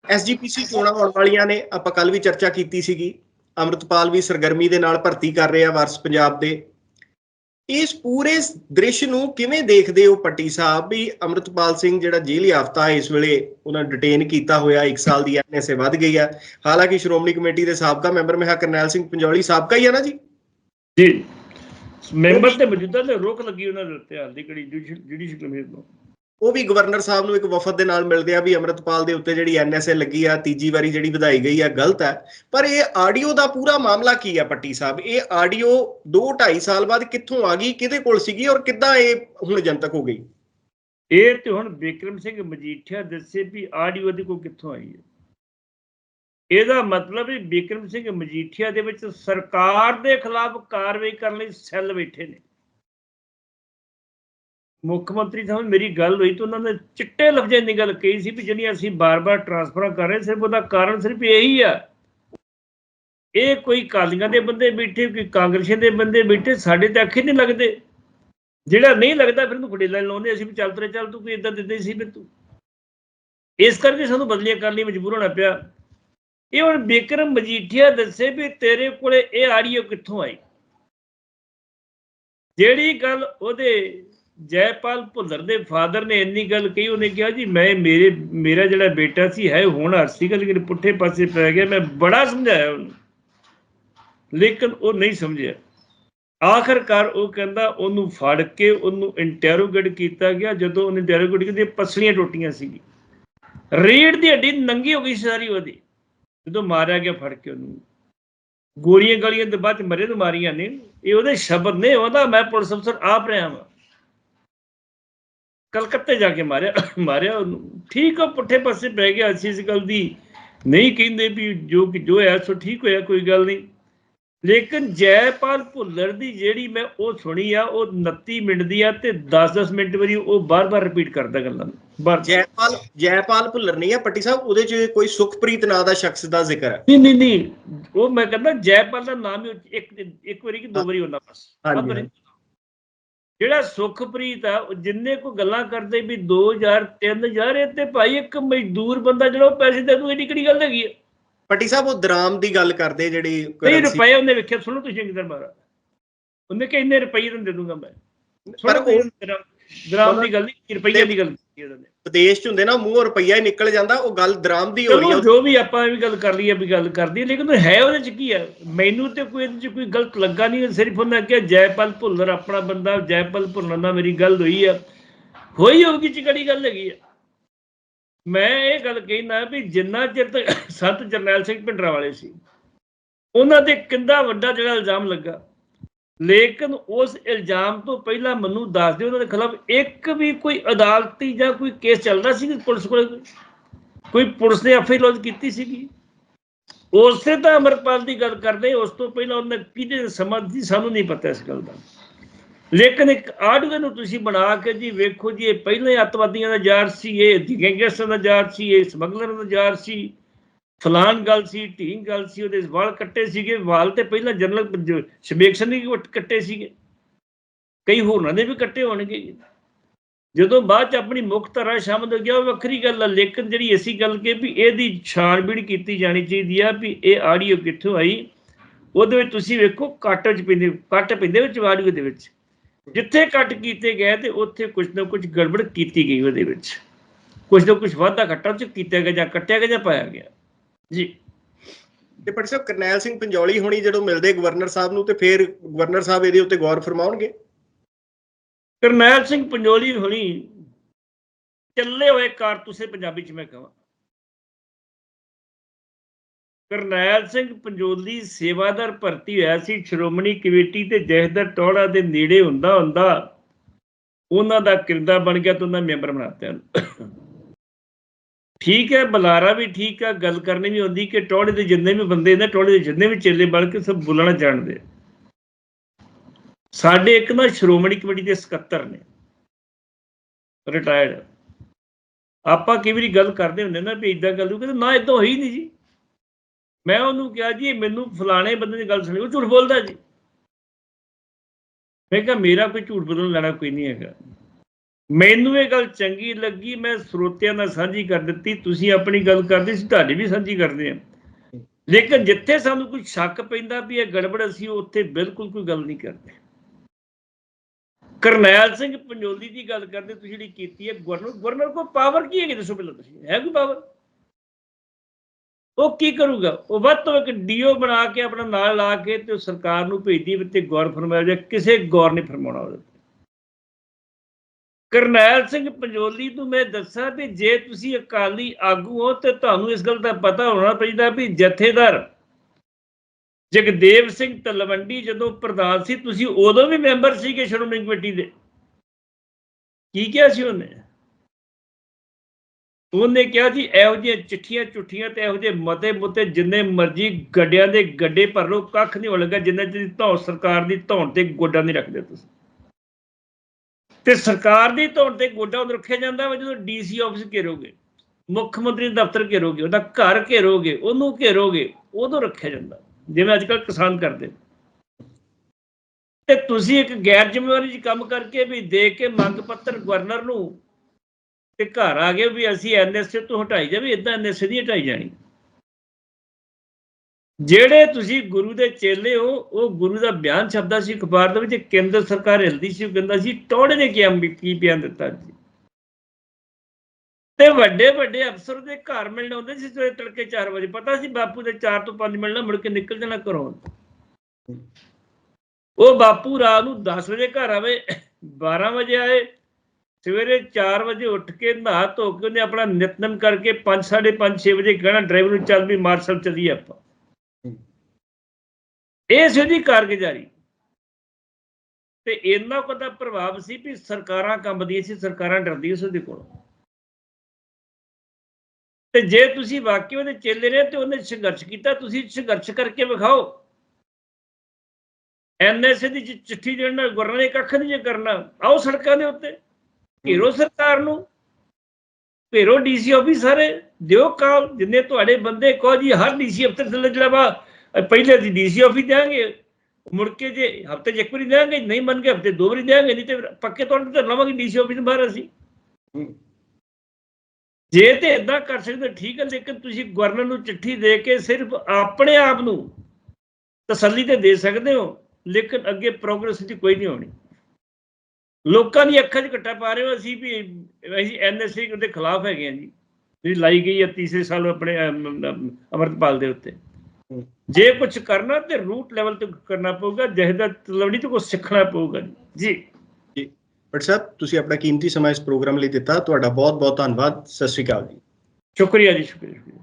ਐਸਜੀਪੀਸੀ ਚੋਣਾਂ ਆਉਣ ਵਾਲੀਆਂ ਨੇ, ਆਪਾਂ ਕੱਲ ਵੀ ਚਰਚਾ ਕੀਤੀ ਸੀਗੀ। ਅਮਰਤਪਾਲ ਵੀ ਸਰਗਰਮੀ ਦੇ ਨਾਲ ਭਰਤੀ ਕਰ ਰਿਹਾ ਵਾਰਸ ਪੰਜਾਬ ਦੇ। ਇਸ ਪੂਰੇ ਦ੍ਰਿਸ਼ ਨੂੰ ਕਿਵੇਂ ਦੇਖਦੇ ਹੋ ਪੱਟੀ ਸਾਹਿਬ? ਵੀ ਅਮਰਤਪਾਲ ਸਿੰਘ ਜਿਹੜਾ ਜੇਲ੍ਹ ਯਾਫਤਾ ਹੈ, ਇਸ ਵੇਲੇ ਉਹਨਾਂ ਡਿਟੇਨ ਕੀਤਾ ਹੋਇਆ 1 ਸਾਲ ਦੀ ਐਨਐਸਏ ਵੱਧ ਗਈ ਹੈ ਹਾਲਾਂਕਿ ਸ਼੍ਰੋਮਣੀ ਕਮੇਟੀ ਦੇ ਸਾਬਕਾ ਮੈਂਬਰ ਮਹਾ ਕਰਨੈਲ ਸਿੰਘ ਪੰਜੌਲੀ, ਸਾਬਕਾ ਹੀ ਹੈ ਨਾ ਜੀ? ਜੀ, ਮੈਂਬਰ ਤੇ ਮੌਜੂਦਾ ਤੇ ਰੋਕ ਲੱਗੀ ਉਹਨਾਂ ਦੇ ਉੱਤੇ, ਹਾਲ ਦੀ ਕੜੀ ਜੁਡੀਸ਼ੀਅਲ ਕਮਿਸ਼ਨ ਤੋਂ। ਉਹ ਵੀ ਗਵਰਨਰ ਸਾਹਿਬ ਨੂੰ ਇੱਕ ਵਫਦ ਦੇ ਨਾਲ ਮਿਲਦੇ ਆ ਵੀ ਅਮਰਤਪਾਲ ਦੇ ਉੱਤੇ ਜਿਹੜੀ ਐਨਐਸਏ ਲੱਗੀ ਆ, ਤੀਜੀ ਵਾਰੀ ਜਿਹੜੀ ਵਧਾਈ ਗਈ ਆ, ਗਲਤ ਹੈ ਪਰ ਇਹ ਆਡੀਓ ਦਾ ਪੂਰਾ ਮਾਮਲਾ ਕੀ ਆ ਪੱਟੀ ਸਾਹਿਬ? ਇਹ ਆਡੀਓ 2 2.5 ਸਾਲ ਬਾਅਦ ਕਿੱਥੋਂ ਆ ਗਈ, ਕਿਹਦੇ ਕੋਲ ਸੀਗੀ ਔਰ ਕਿੱਦਾਂ ਇਹ ਹੁਣ ਜਨਤਕ ਹੋ ਗਈ? ਇਹ ਤੇ ਹੁਣ ਬਿਕਰਮ ਸਿੰਘ ਮਜੀਠੀਆ ਦੱਸੇ ਵੀ ਆਡੀਓ ਦੀ ਕੋਈ ਕਿੱਥੋਂ ਆਈ ਹੈ। ਇਹਦਾ ਮਤਲਬ ਹੈ ਬਿਕਰਮ ਸਿੰਘ ਮਜੀਠੀਆ ਦੇ ਵਿੱਚ ਸਰਕਾਰ ਦੇ ਖਿਲਾਫ ਕਾਰਵਾਈ ਕਰਨ ਲਈ ਸੈੱਲ ਬੈਠੇ ਨੇ। ਮੁੱਖ ਮੰਤਰੀ ਸਾਹਿਬ, ਮੇਰੀ ਗੱਲ ਹੋਈ ਤਾਂ ਉਹਨਾਂ ਨੇ ਚਿੱਟੇ ਲਫ਼ਜ਼ਾਂ ਦੀ ਗੱਲ ਕਹੀ ਸੀ ਵੀ ਜਿਹੜੀਆਂ ਅਸੀਂ ਬਾਰ-ਬਾਰ ਟਰਾਂਸਫਰਾਂ ਕਰ ਰਹੇ ਸਿਰਫ ਉਹਦਾ ਕਾਰਨ ਸਿਰਫ ਇਹੀ ਆ। ਇਹ ਕੋਈ ਕਾਲੀਆਂ ਦੇ ਬੰਦੇ ਬੈਠੇ, ਕੋਈ ਕਾਂਗਰਸੀਆਂ ਦੇ ਬੰਦੇ ਬੈਠੇ, ਸਾਡੇ ਤੇ ਅੱਖੇ ਨਹੀਂ ਲੱਗਦੇ। ਜਿਹੜਾ ਨਹੀਂ ਲੱਗਦਾ ਫਿਰ ਉਹਨੂੰ ਖੜੇਲਾ ਲਾਉਂਦੇ ਅਸੀਂ ਵੀ ਚੱਲ ਤਰੇ ਚੱਲ, ਤੂੰ ਕੋਈ ਇਦਾਂ ਦਿੰਦੇ ਸੀ ਫਿਰ ਤੂੰ। ਇਸ ਕਰਕੇ ਸਾਨੂੰ ਬਦਲੀਆਂ ਕਰਨ ਲਈ ਮਜਬੂਰ ਹੋਣਾ ਪਿਆ। ਇਹ ਹੁਣ ਬਿਕਰਮ ਮਜੀਠੀਆ ਦੱਸੇ ਵੀ ਤੇਰੇ ਕੋਲੇ ਇਹ ਆਡੀਓ ਕਿੱਥੋਂ ਆਈ? ਜਿਹੜੀ ਗੱਲ ਉਹਦੇ ਜੈਪਾਲ ਭੁੱਲਰ ਦੇ ਫਾਦਰ ਨੇ ਇੰਨੀ ਗੱਲ ਕਹੀ, ਉਹਨੇ ਕਿਹਾ ਜੀ, ਮੈਂ ਮੇਰੇ, ਮੇਰਾ ਜਿਹੜਾ ਬੇਟਾ ਸੀ, ਹੈ ਹੋਣਹਾਰ ਸੀਗਾ ਲੇਕਿਨ ਪੁੱਠੇ ਪਾਸੇ ਪੈ ਗਿਆ, ਮੈਂ ਬੜਾ ਸਮਝਾਇਆ ਉਹਨੂੰ। ਲੇਕਿਨ ਉਹ ਨਹੀਂ ਸਮਝਿਆ। ਆਖਰਕਾਰ ਉਹ ਕਹਿੰਦਾ, ਉਹਨੂੰ ਫੜ ਕੇ ਉਹਨੂੰ ਇੰਟਰੋਗੇਟ ਕੀਤਾ ਗਿਆ, ਜਦੋਂ ਉਹਨੇ ਇੰਟਰੋਗੇਟ ਕੀਤੀ, ਪਸਲੀਆਂ ਟੁੱਟੀਆਂ ਸੀ ਰੀੜ ਦੀ ਹੱਡੀ ਨੰਗੀ ਹੋ ਗਈ ਸੀ ਸਾਰੀ ਉਹਦੀ। ਜਦੋਂ ਮਾਰਿਆ ਗਿਆ ਫੜ ਕੇ ਉਹਨੂੰ। ਗੋਲੀਆਂ ਗਾਲੀਆਂ ਦੇ ਬਾਅਦ ਚ ਮਰੇ ਨੂੰ ਮਾਰੀਆਂ ਨੇ। ਇਹ ਉਹਦੇ ਸ਼ਬਦ ਨੇ, ਉਹਦਾ ਮੈਂ ਪੁਲਿਸ ਅਫਸਰ ਆਪ ਰਿਹਾ ਵਾਂ। ਕਲਕੱਤੇ ਜਾ ਕੇ ਮਾਰਿਆ ਮਾਰਿਆ ਉਹਨੂੰ। ਠੀਕ ਆ ਪੁੱਠੇ ਪਾਸੇ ਪੈ ਗਿਆ ਅਸੀਂ ਇਸ ਗੱਲ ਦੀ। ਨਹੀਂ ਕਹਿੰਦੇ ਵੀ ਜੋ ਕਿ ਜੋ ਹੈ ਸੋ ਠੀਕ ਹੋਇਆ ਕੋਈ ਗੱਲ ਨਹੀਂ। ਲੇਕਿਨ ਜੈਪਾਲ ਭੁੱਲਰ ਦੀ ਜਿਹੜੀ ਮੈਂ ਉਹ ਸੁਣੀ ਆ ਉਹ 29 ਮਿੰਟ ਦੀ ਆ ਤੇ 10-10 ਮਿੰਟ ਵਾਰੀ ਉਹ ਬਾਰ-ਬਾਰ ਰਿਪੀਟ ਕਰਦਾ ਗੱਲਾਂ ਬਾਰ ਜੈਪਾਲ ਜੈਪਾਲ ਭੁੱਲਰ ਨਹੀਂ ਹੈ ਪੱਟੀ ਸਾਹਿਬ ਉਹਦੇ 'ਚ ਕੋਈ ਸੁਖਪ੍ਰੀਤ ਨਾਂ ਦਾ ਸ਼ਖਸ ਦਾ ਜ਼ਿਕਰ ਹੈ। ਨਹੀਂ ਨਹੀਂ ਨਹੀਂ। ਉਹ ਮੈਂ ਕਹਿੰਦਾ ਜੈਪਾਲ ਦਾ ਨਾਮ ਇੱਕ ਇੱਕ ਵਾਰੀ ਕਿ ਦੋ ਵਾਰੀ ਹੁੰਦਾ ਬਸ। ਜਿਹੜਾ ਸੁਖਪ੍ਰੀਤ ਆ ਉਹ ਜਿੰਨੇ ਕੋ ਗੱਲਾਂ ਕਰਦੇ ਵੀ 2000 3000 ਇਹ ਤੇ ਭਾਈ ਇੱਕ ਮਜ਼ਦੂਰ ਬੰਦਾ ਜਿਹੜਾ ਉਹ ਪੈਸੇ ਦੇ ਦੂ ਇਹਦੀ ਕਿਹੜੀ ਗੱਲ ਹੈਗੀ ਹੈ ਪੱਟੀ ਸਾਹਿਬ ਉਹ ਦਰਾਮ ਦੀ ਗੱਲ ਕਰਦੇ ਜਿਹੜੀ currency- ਰੁਪਏ ਉਹਨੇ ਵੇਖਿਆ ਸੁਣੋ ਤੁਸੀਂ ਕਿੰਨੇ ਮਾਰਾ ਉਹਨੇ ਕਿ ਇੰਨੇ ਰੁਪਏ ਦੇ ਦੂੰਗਾ ਮੈਂ। ਪਰ ਉਹ ਦਰਾਮ ਦਰਾਮ ਦੀ ਗੱਲ ਨਹੀਂ ਰੁਪਈਏ ਦੀ ਗੱਲ ਕੀਤੀ ਉਹਨੇ। ਵਿਦੇਸ਼ 'ਚ ਹੁੰਦੇ ਨਾ ਮੂੰਹੋਂ ਰੁਪਈਆ ਹੀ ਨਿਕਲ ਜਾਂਦਾ ਉਹ ਗੱਲ ਦਰਾਮ ਦੀ ਹੋ ਰਹੀ ਹੈ ਜੋ ਵੀ ਆਪਾਂ ਵੀ ਗੱਲ ਕਰ ਲਈਏ ਵੀ ਗੱਲ ਕਰਦੀ ਹੈ, ਲੇਕਿਨ ਹੈ ਉਹਦੇ ਚ ਕੀ ਹੈ ਮੈਨੂੰ ਤੇ ਕੋਈ ਇਹਦੇ ਚ ਕੋਈ ਗਲਤ ਲੱਗਾ ਨਹੀਂ ਸਿਰਫ ਉਹਨਾਂ ਕਿਹਾ ਜੈਪਾਲ ਭੁੱਲਰ ਆਪਣਾ ਬੰਦਾ ਜੈਪਾਲ ਭੁੱਲਰ ਨਾਲ ਮੇਰੀ ਗੱਲ ਹੋਈ ਆ। ਹੋਈ ਹੋਊਗੀ ਚ ਕਿਹੜੀ ਗੱਲ ਹੈਗੀ ਆ? ਮੈਂ ਇਹ ਗੱਲ ਕਹਿਣਾ ਵੀ ਜਿੰਨਾ ਚਿਰ ਤੱਕ ਸੰਤ ਜਰਨੈਲ ਸਿੰਘ ਭਿੰਡਰਾਂ ਵਾਲੇ ਸੀ ਉਹਨਾਂ ਤੇ ਕਿੰਦਾ ਵੱਡਾ ਜਿਹੜਾ ਇਲਜ਼ਾਮ ਲੱਗਾ ਲੇਕਿਨ ਉਸ ਇਲਜ਼ਾਮ ਤੋਂ ਪਹਿਲਾਂ ਮੈਨੂੰ ਦੱਸ ਦਿਓ ਉਹਨਾਂ ਦੇ ਖਿਲਾਫ ਇੱਕ ਵੀ ਕੋਈ ਅਦਾਲਤੀ ਜਾਂ ਕੋਈ ਕੇਸ ਚੱਲਦਾ ਸੀ ਪੁਲਿਸ ਕੋਲ ਕੋਈ ਪੁਲਿਸ ਨੇ ਐਫਆਈ ਲੌਂਚ ਕੀਤੀ ਸੀਗੀ? ਉਸੇ ਤਾਂ ਅਮਰਪਾਲ ਦੀ ਗੱਲ ਕਰਦੇ, ਉਸ ਤੋਂ ਪਹਿਲਾਂ ਉਹਨੇ ਕਿਹਦੇ ਸਮਾਂ ਸੀ ਸਾਨੂੰ ਨਹੀਂ ਪਤਾ ਇਸ ਗੱਲ ਦਾ। ਲੇਕਿਨ ਇੱਕ ਆਡੀਓ ਨੂੰ ਤੁਸੀਂ ਬਣਾ ਕੇ ਜੀ ਵੇਖੋ ਜੀ, ਇਹ ਪਹਿਲੇ ਅੱਤਵਾਦੀਆਂ ਦਾ ਜਾਰ ਸੀ, ਇਹ ਗੈਂਗਸਟਰ ਦਾ ਜਾਰ ਸੀ, ਇਹ ਸਮਗਲਰ ਦਾ ਜਾਰ ਸੀ। ਫਲਾਨ ਗੱਲ ਸੀ, ਢੀਂਗ ਗੱਲ ਸੀ, ਉਹਦੇ ਵਾਲ ਕੱਟੇ ਸੀਗੇ, ਵਾਲ ਤੇ ਪਹਿਲਾਂ ਜਨਰਲ ਸ਼ਮੇਕਸ਼ਨ ਦੇ ਵੀ ਕੱਟੇ ਸੀਗੇ। ਕਈ ਹੋਰਨਾਂ ਦੇ ਵੀ ਕੱਟੇ ਹੋਣਗੇ। ਜਦੋਂ ਬਾਅਦ ਚ ਆਪਣੀ ਮੁੱਖ ਧਾਰਾ ਸ਼ਾਮਲ ਹੋ ਗਿਆ ਉਹ ਵੱਖਰੀ ਗੱਲ ਆ, ਲੇਕਿਨ ਜਿਹੜੀ ਅਸੀਂ ਗੱਲ ਕਿ ਵੀ ਇਹਦੀ ਛਾਣਬੀਣ ਕੀਤੀ ਜਾਣੀ ਚਾਹੀਦੀ ਆ ਵੀ ਇਹ ਆਡੀਓ ਕਿੱਥੋਂ ਆਈ, ਉਹਦੇ ਵਿੱਚ ਤੁਸੀਂ ਵੇਖੋ, ਕੱਟ ਚ ਪੈਂਦੇ, ਕੱਟ ਪੈਂਦੇ ਵਿੱਚ ਆਡੀਓ ਦੇ ਵਿੱਚ। ਜਿੱਥੇ ਕੱਟ ਕੀਤੇ ਗਏ ਤੇ ਉੱਥੇ ਕੁਝ ਨਾ ਕੁਝ ਗੜਬੜ ਕੀਤੀ ਗਈ ਉਹਦੇ ਵਿੱਚ। ਕੁਝ ਨਾ ਕੁਝ ਵਾਧਾ ਘਟਾ ਚ ਕੀਤਾ ਗਿਆ ਜਾਂ ਕੱਟਿਆ ਗਿਆ ਜਾਂ ਪਾਇਆ ਗਿਆ। ਜੀ। ਤੇ ਪੱਟੀ ਸਾਹਿਬ, ਕਰਨੈਲ ਸਿੰਘ ਪੰਜੌਲੀ ਹੋਣੀ ਜਦੋਂ ਮਿਲਦੇ ਗਵਰਨਰ ਸਾਹਿਬ ਨੂੰ, ਤੇ ਫਿਰ ਗਵਰਨਰ ਸਾਹਿਬ ਇਹਦੇ ਉੱਤੇ ਗੌਰ ਫਰਮਾਉਣਗੇ? ਕਰਨੈਲ ਸਿੰਘ ਪੰਜੋਲੀ ਹੁਣੀ ਚੱਲੇ ਹੋਏ ਕਾਰਤੂਸੇ ਪੰਜਾਬੀ ਚ ਮੈਂ ਕਹਾਂ। ਕਰਨੈਲ ਸਿੰਘ ਪੰਜੋਲੀ ਸੇਵਾਦਾਰ ਭਰਤੀ ਹੋਇਆ ਸੀ, ਸ਼੍ਰੋਮਣੀ ਕਮੇਟੀ ਤੇ ਜਹਦਰ ਟੋੜਾ ਦੇ ਨੇੜੇ ਹੁੰਦਾ ਹੁੰਦਾ ਉਹਨਾਂ ਦਾ ਕਿਰਦਾ ਬਣ ਗਿਆ ਤੇ ਉਹਨਾਂ ਮੈਂਬਰ ਬਣਾਤੇ ਹਨ ਠੀਕ ਹੈ, ਬੁਲਾਰਾ ਵੀ ਠੀਕ ਹੈ, ਗੱਲ ਕਰਨੀ ਵੀ ਹੁੰਦੀ ਕਿ ਟੋੜੇ ਦੇ ਜਿੰਨੇ ਵੀ ਬੰਦੇ ਨੇ ਟੋੜੇ ਦੇ ਜਿੰਨੇ ਵੀ ਚੇਲੇ ਬਣ ਕੇ ਸਭ ਬੁਲਾਣਾ ਜਾਣਦੇ ਸਾਡੇ ਇੱਕ ਨਾ ਸ਼੍ਰੋਮਣੀ ਕਮੇਟੀ ਦੇ ਸਕੱਤਰ ਨੇ ਰਿਟਾਇਰਡ ਆਪਾਂ ਕਈ ਵਾਰੀ ਗੱਲ ਕਰਦੇ ਹੁੰਦੇ ਨਾ ਵੀ ਇਦਾਂ ਗੱਲ ਹੋ ਕਹਿੰਦੇ ਨਾ ਇਦਾਂ ਹੋਈ ਨਹੀਂ ਜੀ। ਮੈਂ ਉਹਨੂੰ ਕਿਹਾ, ਜੀ, ਮੈਨੂੰ ਫਲਾਣੇ ਬੰਦੇ ਦੀ ਗੱਲ ਸੁਣੀ ਉਹ ਝੂਠ ਬੋਲਦਾ ਜੀ। ਮੈਂ ਕਿਹਾ, ਮੇਰਾ ਕੋਈ ਝੂਠ ਬੋਲਣ ਲੈਣਾ ਕੋਈ ਨਹੀਂ ਹੈਗਾ। ਮੈਨੂੰ ਇਹ ਗੱਲ ਚੰਗੀ ਲੱਗੀ, ਮੈਂ ਸਰੋਤਿਆਂ ਨਾਲ ਸਾਂਝੀ ਕਰ ਦਿੱਤੀ, ਤੁਸੀਂ ਆਪਣੀ ਗੱਲ ਕਰਦੇ ਸੀ, ਤੁਹਾਡੀ ਵੀ ਸਾਂਝੀ ਕਰਦੇ ਆ। ਲੇਕਿਨ ਜਿੱਥੇ ਸਾਨੂੰ ਕੋਈ ਸ਼ੱਕ ਪੈਂਦਾ ਵੀ ਇਹ ਗੜਬੜ ਅਸੀਂ, ਉੱਥੇ ਬਿਲਕੁਲ ਕੋਈ ਗੱਲ ਨਹੀਂ ਕਰਦੇ। ਕਰਨੈਲ ਸਿੰਘ ਪੰਜੋਲੀ ਦੀ ਗੱਲ ਕਰਦੇ, ਤੁਸੀਂ ਜਿਹੜੀ ਕੀਤੀ ਹੈ, ਗਵਰਨਰ ਗਵਰਨਰ ਕੋਲ ਪਾਵਰ ਕੀ ਹੈਗੀ ਦੱਸੋ ਪਹਿਲਾਂ ਤੁਸੀਂ, ਹੈ ਕੋਈ ਪਾਵਰ ਉਹ ਕੀ ਕਰੂਗਾ? ਉਹ ਵੱਧ ਤੋਂ ਇੱਕ ਡੀਓ ਬਣਾ ਕੇ, ਆਪਣਾ ਨਾਲ ਲਾ ਕੇ ਤੇ ਉਹ ਸਰਕਾਰ ਨੂੰ ਭੇਜਦੀ ਤੇ ਗੌਰ ਫਰਮਾਇਆ ਜਾ ਕਿਸੇ ਗੌਰ ਨਹੀਂ ਫਰਮਾਉਣਾ ਉਹਦੇ ਕਰਨੈਲ ਸਿੰਘ ਪੰਜੋਲੀ ਨੂੰ ਮੈਂ ਦੱਸਾਂ ਵੀ ਜੇ ਤੁਸੀਂ ਅਕਾਲੀ ਆਗੂ ਹੋ ਤੇ ਤੁਹਾਨੂੰ ਇਸ ਗੱਲ ਦਾ ਪਤਾ ਹੋਣਾ ਪੈਂਦਾ ਵੀ ਜਥੇਦਾਰ ਜਗਦੇਵ ਸਿੰਘ ਤਲਵੰਡੀ ਜਦੋਂ ਪ੍ਰਧਾਨ ਸੀ, ਤੁਸੀਂ ਉਦੋਂ ਵੀ ਮੈਂਬਰ ਸੀਗੇ ਸ਼੍ਰੋਮਣੀ ਕਮੇਟੀ ਦੇ। ਕੀ ਕਿਹਾ ਸੀ ਉਹਨੇ? ਉਹਨੇ ਕਿਹਾ ਜੀ, ਇਹੋ ਜਿਹੀਆਂ ਚਿੱਠੀਆਂ ਚੁੱਠੀਆਂ ਤੇ ਇਹੋ ਜਿਹੇ ਮਤੇ ਮੁਤੇ ਜਿੰਨੇ ਮਰਜ਼ੀ ਗੱਡਿਆਂ ਦੇ ਗੱਡੇ ਭਰ ਲਓ, ਕੱਖ ਨਹੀਂ ਹੋਣਗਾ ਜਿੰਨਾ ਚਿਰ ਧੌਣ ਸਰਕਾਰ ਦੀ, ਧੌਣ ਤੇ ਗੋਡਾ ਨਹੀਂ ਰੱਖਦੇ ਤੁਸੀਂ। ਤੇ ਸਰਕਾਰ ਦੀ ਤੌਰ ਤੇ ਗੋਡਾ ਉਦੋਂ ਰੱਖਿਆ ਜਾਂਦਾ ਵਾ ਜਦੋਂ ਡੀਸੀ ਆਫਿਸ ਘੇਰੋਗੇ, ਮੁੱਖ ਮੰਤਰੀ ਦਫ਼ਤਰ ਘੇਰੋਗੇ, ਉਹਦਾ ਘਰ ਘੇਰੋਗੇ, ਉਹਨੂੰ ਘੇਰੋਗੇ, ਉਦੋਂ ਰੱਖਿਆ ਜਾਂਦਾ। ਜਿਵੇਂ ਅੱਜ ਕੱਲ੍ਹ ਕਿਸਾਨ ਕਰਦੇ ਤੇ ਤੁਸੀਂ ਇੱਕ ਗੈਰ ਜ਼ਿੰਮੇਵਾਰੀ 'ਚ ਕੰਮ ਕਰਕੇ ਵੀ ਦੇ ਕੇ ਮੰਗ ਪੱਤਰ ਗਵਰਨਰ ਨੂੰ ਤੇ ਘਰ ਆ ਗਏ ਵੀ ਅਸੀਂ ਐਨਐਸਏ ਤੋਂ ਹਟਾਈ ਜਾਵੇ ਇਦਾਂ ਐਨਐਸਏ ਦੀ ਹਟਾਈ ਜਾਣੀ। ਜਿਹੜੇ ਤੁਸੀਂ ਗੁਰੂ ਦੇ ਚੇਲੇ ਹੋ, ਉਹ ਗੁਰੂ ਦਾ ਬਿਆਨ ਛਪਦਾ ਸੀ ਅਖਬਾਰ ਦੇ ਵਿੱਚ, ਕੇਂਦਰ ਸਰਕਾਰ ਹਿਲਦੀ ਸੀ, ਉਹ ਕਹਿੰਦਾ ਸੀ ਟੋੜੇ ਨੇ ਕੀ ਅੰਬ- ਕੀ ਬਿਆਨ ਦਿੱਤਾ ਜੀ? ਤੇ ਵੱਡੇ ਵੱਡੇ ਅਫਸਰ ਦੇ ਘਰ ਮਿਲਣ ਆਉਂਦੇ ਸੀ, ਸਵੇਰੇ ਤੜਕੇ 4 ਵਜੇ। ਪਤਾ ਸੀ ਬਾਪੂ ਦੇ 4 ਤੋਂ 5 ਮਿਲਣਾ, ਮੁੜ ਕੇ ਨਿਕਲ ਜਾਣਾ ਘਰੋਂ। ਉਹ ਬਾਪੂ ਰਾਤ ਨੂੰ 10 ਵਜੇ ਘਰ ਆਵੇ 12 ਵਜੇ ਆਏ, ਸਵੇਰੇ 4 ਵਜੇ ਉੱਠ ਕੇ ਨਹਾ ਧੋ ਕੇ ਉਹਨੇ ਆਪਣਾ ਨਿਤਨਮ ਕਰਕੇ 5 5:30 6 ਵਜੇ ਕਹਿਣਾ, ਡਰਾਈਵਰ ਨੂੰ ਚੱਲ ਵੀ ਮਾਰਸ਼ਲ ਚੱਲੀਏ ਆਪਾਂ। ਇਹ ਸੀ ਉਹਦੀ ਕਾਰਗੁਜ਼ਾਰੀ। ਤੇ ਇੰਨਾ ਕੁ ਦਾ ਪ੍ਰਭਾਵ ਸੀ ਵੀ ਸਰਕਾਰਾਂ ਕੰਬਦੀਆਂ ਸੀ ਸਰਕਾਰਾਂ ਡਰਦੀਆਂ ਸੀ ਉਹਦੇ ਕੋਲੋਂ। ਤੇ ਜੇ ਤੁਸੀਂ ਵਾਕਈ ਉਹਦੇ ਚੇਲੇ ਰਹੇ ਤੇ ਉਹਨੇ ਸੰਘਰਸ਼ ਕੀਤਾ ਤੁਸੀਂ ਸੰਘਰਸ਼ ਕਰਕੇ ਵਿਖਾਓ। ਐਨਐਸਏ ਦੀ ਚਿੱਠੀ ਦੇਣ ਨਾਲ ਗੁਰਾਂ ਨੇ ਕੱਖ ਨਹੀਂ ਜੇ ਕਰਨਾ। ਆਓ ਸੜਕਾਂ ਦੇ ਉੱਤੇ। ਘੇਰੋ ਸਰਕਾਰ ਨੂੰ। ਘੇਰੋ ਡੀਸੀ ਆਫਿਸ ਸਾਰੇ। ਦਿਓ ਕਾਲ। ਜਿੰਨੇ ਤੁਹਾਡੇ ਬੰਦੇ ਕਹੋ ਜੀ ਹਰ ਡੀਸੀ ਅਫਸਰ ਥੱਲੇ ਜਿਹੜਾ ਵਾ। ਪਹਿਲੇ ਦੀ ਡੀਸੀ ਆਫਿਸ ਦੇਾਂਗੇ ਮੁੜ ਕੇ ਜੇ ਹਫ਼ਤੇ 'ਚ ਇੱਕ ਵਾਰੀ ਦੇਾਂਗੇ ਨਹੀਂ ਮੰਨ ਕੇ ਹਫ਼ਤੇ ਦੋ ਵਾਰੀ ਦੇਾਂਗੇ ਨਹੀਂ ਤੇ ਪੱਕੇ ਤੌਰ ਤੇ ਲਵਾਂਗੇ ਡੀਸੀ ਆਫਿਸ ਬਾਹਰ ਅਸੀਂ। ਜੇ ਤੇ ਇਦਾਂ ਕਰ ਸਕਦੇ ਠੀਕ ਹੈ ਲੇਕਿਨ ਤੁਸੀਂ ਗਵਰਨਰ ਨੂੰ ਚਿੱਠੀ ਦੇ ਕੇ ਸਿਰਫ ਆਪਣੇ ਆਪ ਨੂੰ ਤਸੱਲੀ ਤੇ ਦੇ ਸਕਦੇ ਹੋ ਲੇਕਿਨ ਅੱਗੇ ਪ੍ਰੋਗਰੈਸ ਦੀ ਕੋਈ ਨਹੀਂ ਹੋਣੀ। ਲੋਕਾਂ ਦੀ ਅੱਖਾਂ 'ਚ ਘੱਟਾ ਪਾ ਰਹੇ ਹੋ ਅਸੀਂ ਵੀ ਅਸੀਂ ਐਨਐਸਏ ਦੇ ਖਿਲਾਫ ਹੈਗੇ ਆ ਜੀ। ਜਿਹੜੀ ਲਾਈ ਗਈ ਹੈ ਤੀਸਰੇ ਸਾਲ ਆਪਣੇ ਅਮ, ਅਮ, ਅਮਰਤਪਾਲ ਦੇ ਉੱਤੇ। ਜੇ ਕੁਝ ਕਰਨਾ ਤੇ ਰੂਟ ਲੈਵਲ ਤੇ ਕਰਨਾ ਪਊਗਾ ਜਿਹਦਾ ਤਲਵੜੀ ਤੋਂ ਕੁਝ ਸਿੱਖਣਾ ਪਊਗਾ। ਜੀ। ਬਟ ਸਾਹਿਬ ਤੁਸੀਂ ਆਪਣਾ ਕੀਮਤੀ ਸਮਾਂ ਇਸ ਪ੍ਰੋਗਰਾਮ ਲਈ ਦਿੱਤਾ। ਤੁਹਾਡਾ ਬਹੁਤ ਬਹੁਤ ਧੰਨਵਾਦ। ਸਤਿ ਸ਼੍ਰੀ ਅਕਾਲ ਜੀ। ਸ਼ੁਕਰੀਆ ਜੀ ਸ਼ੁਕਰੀਆ।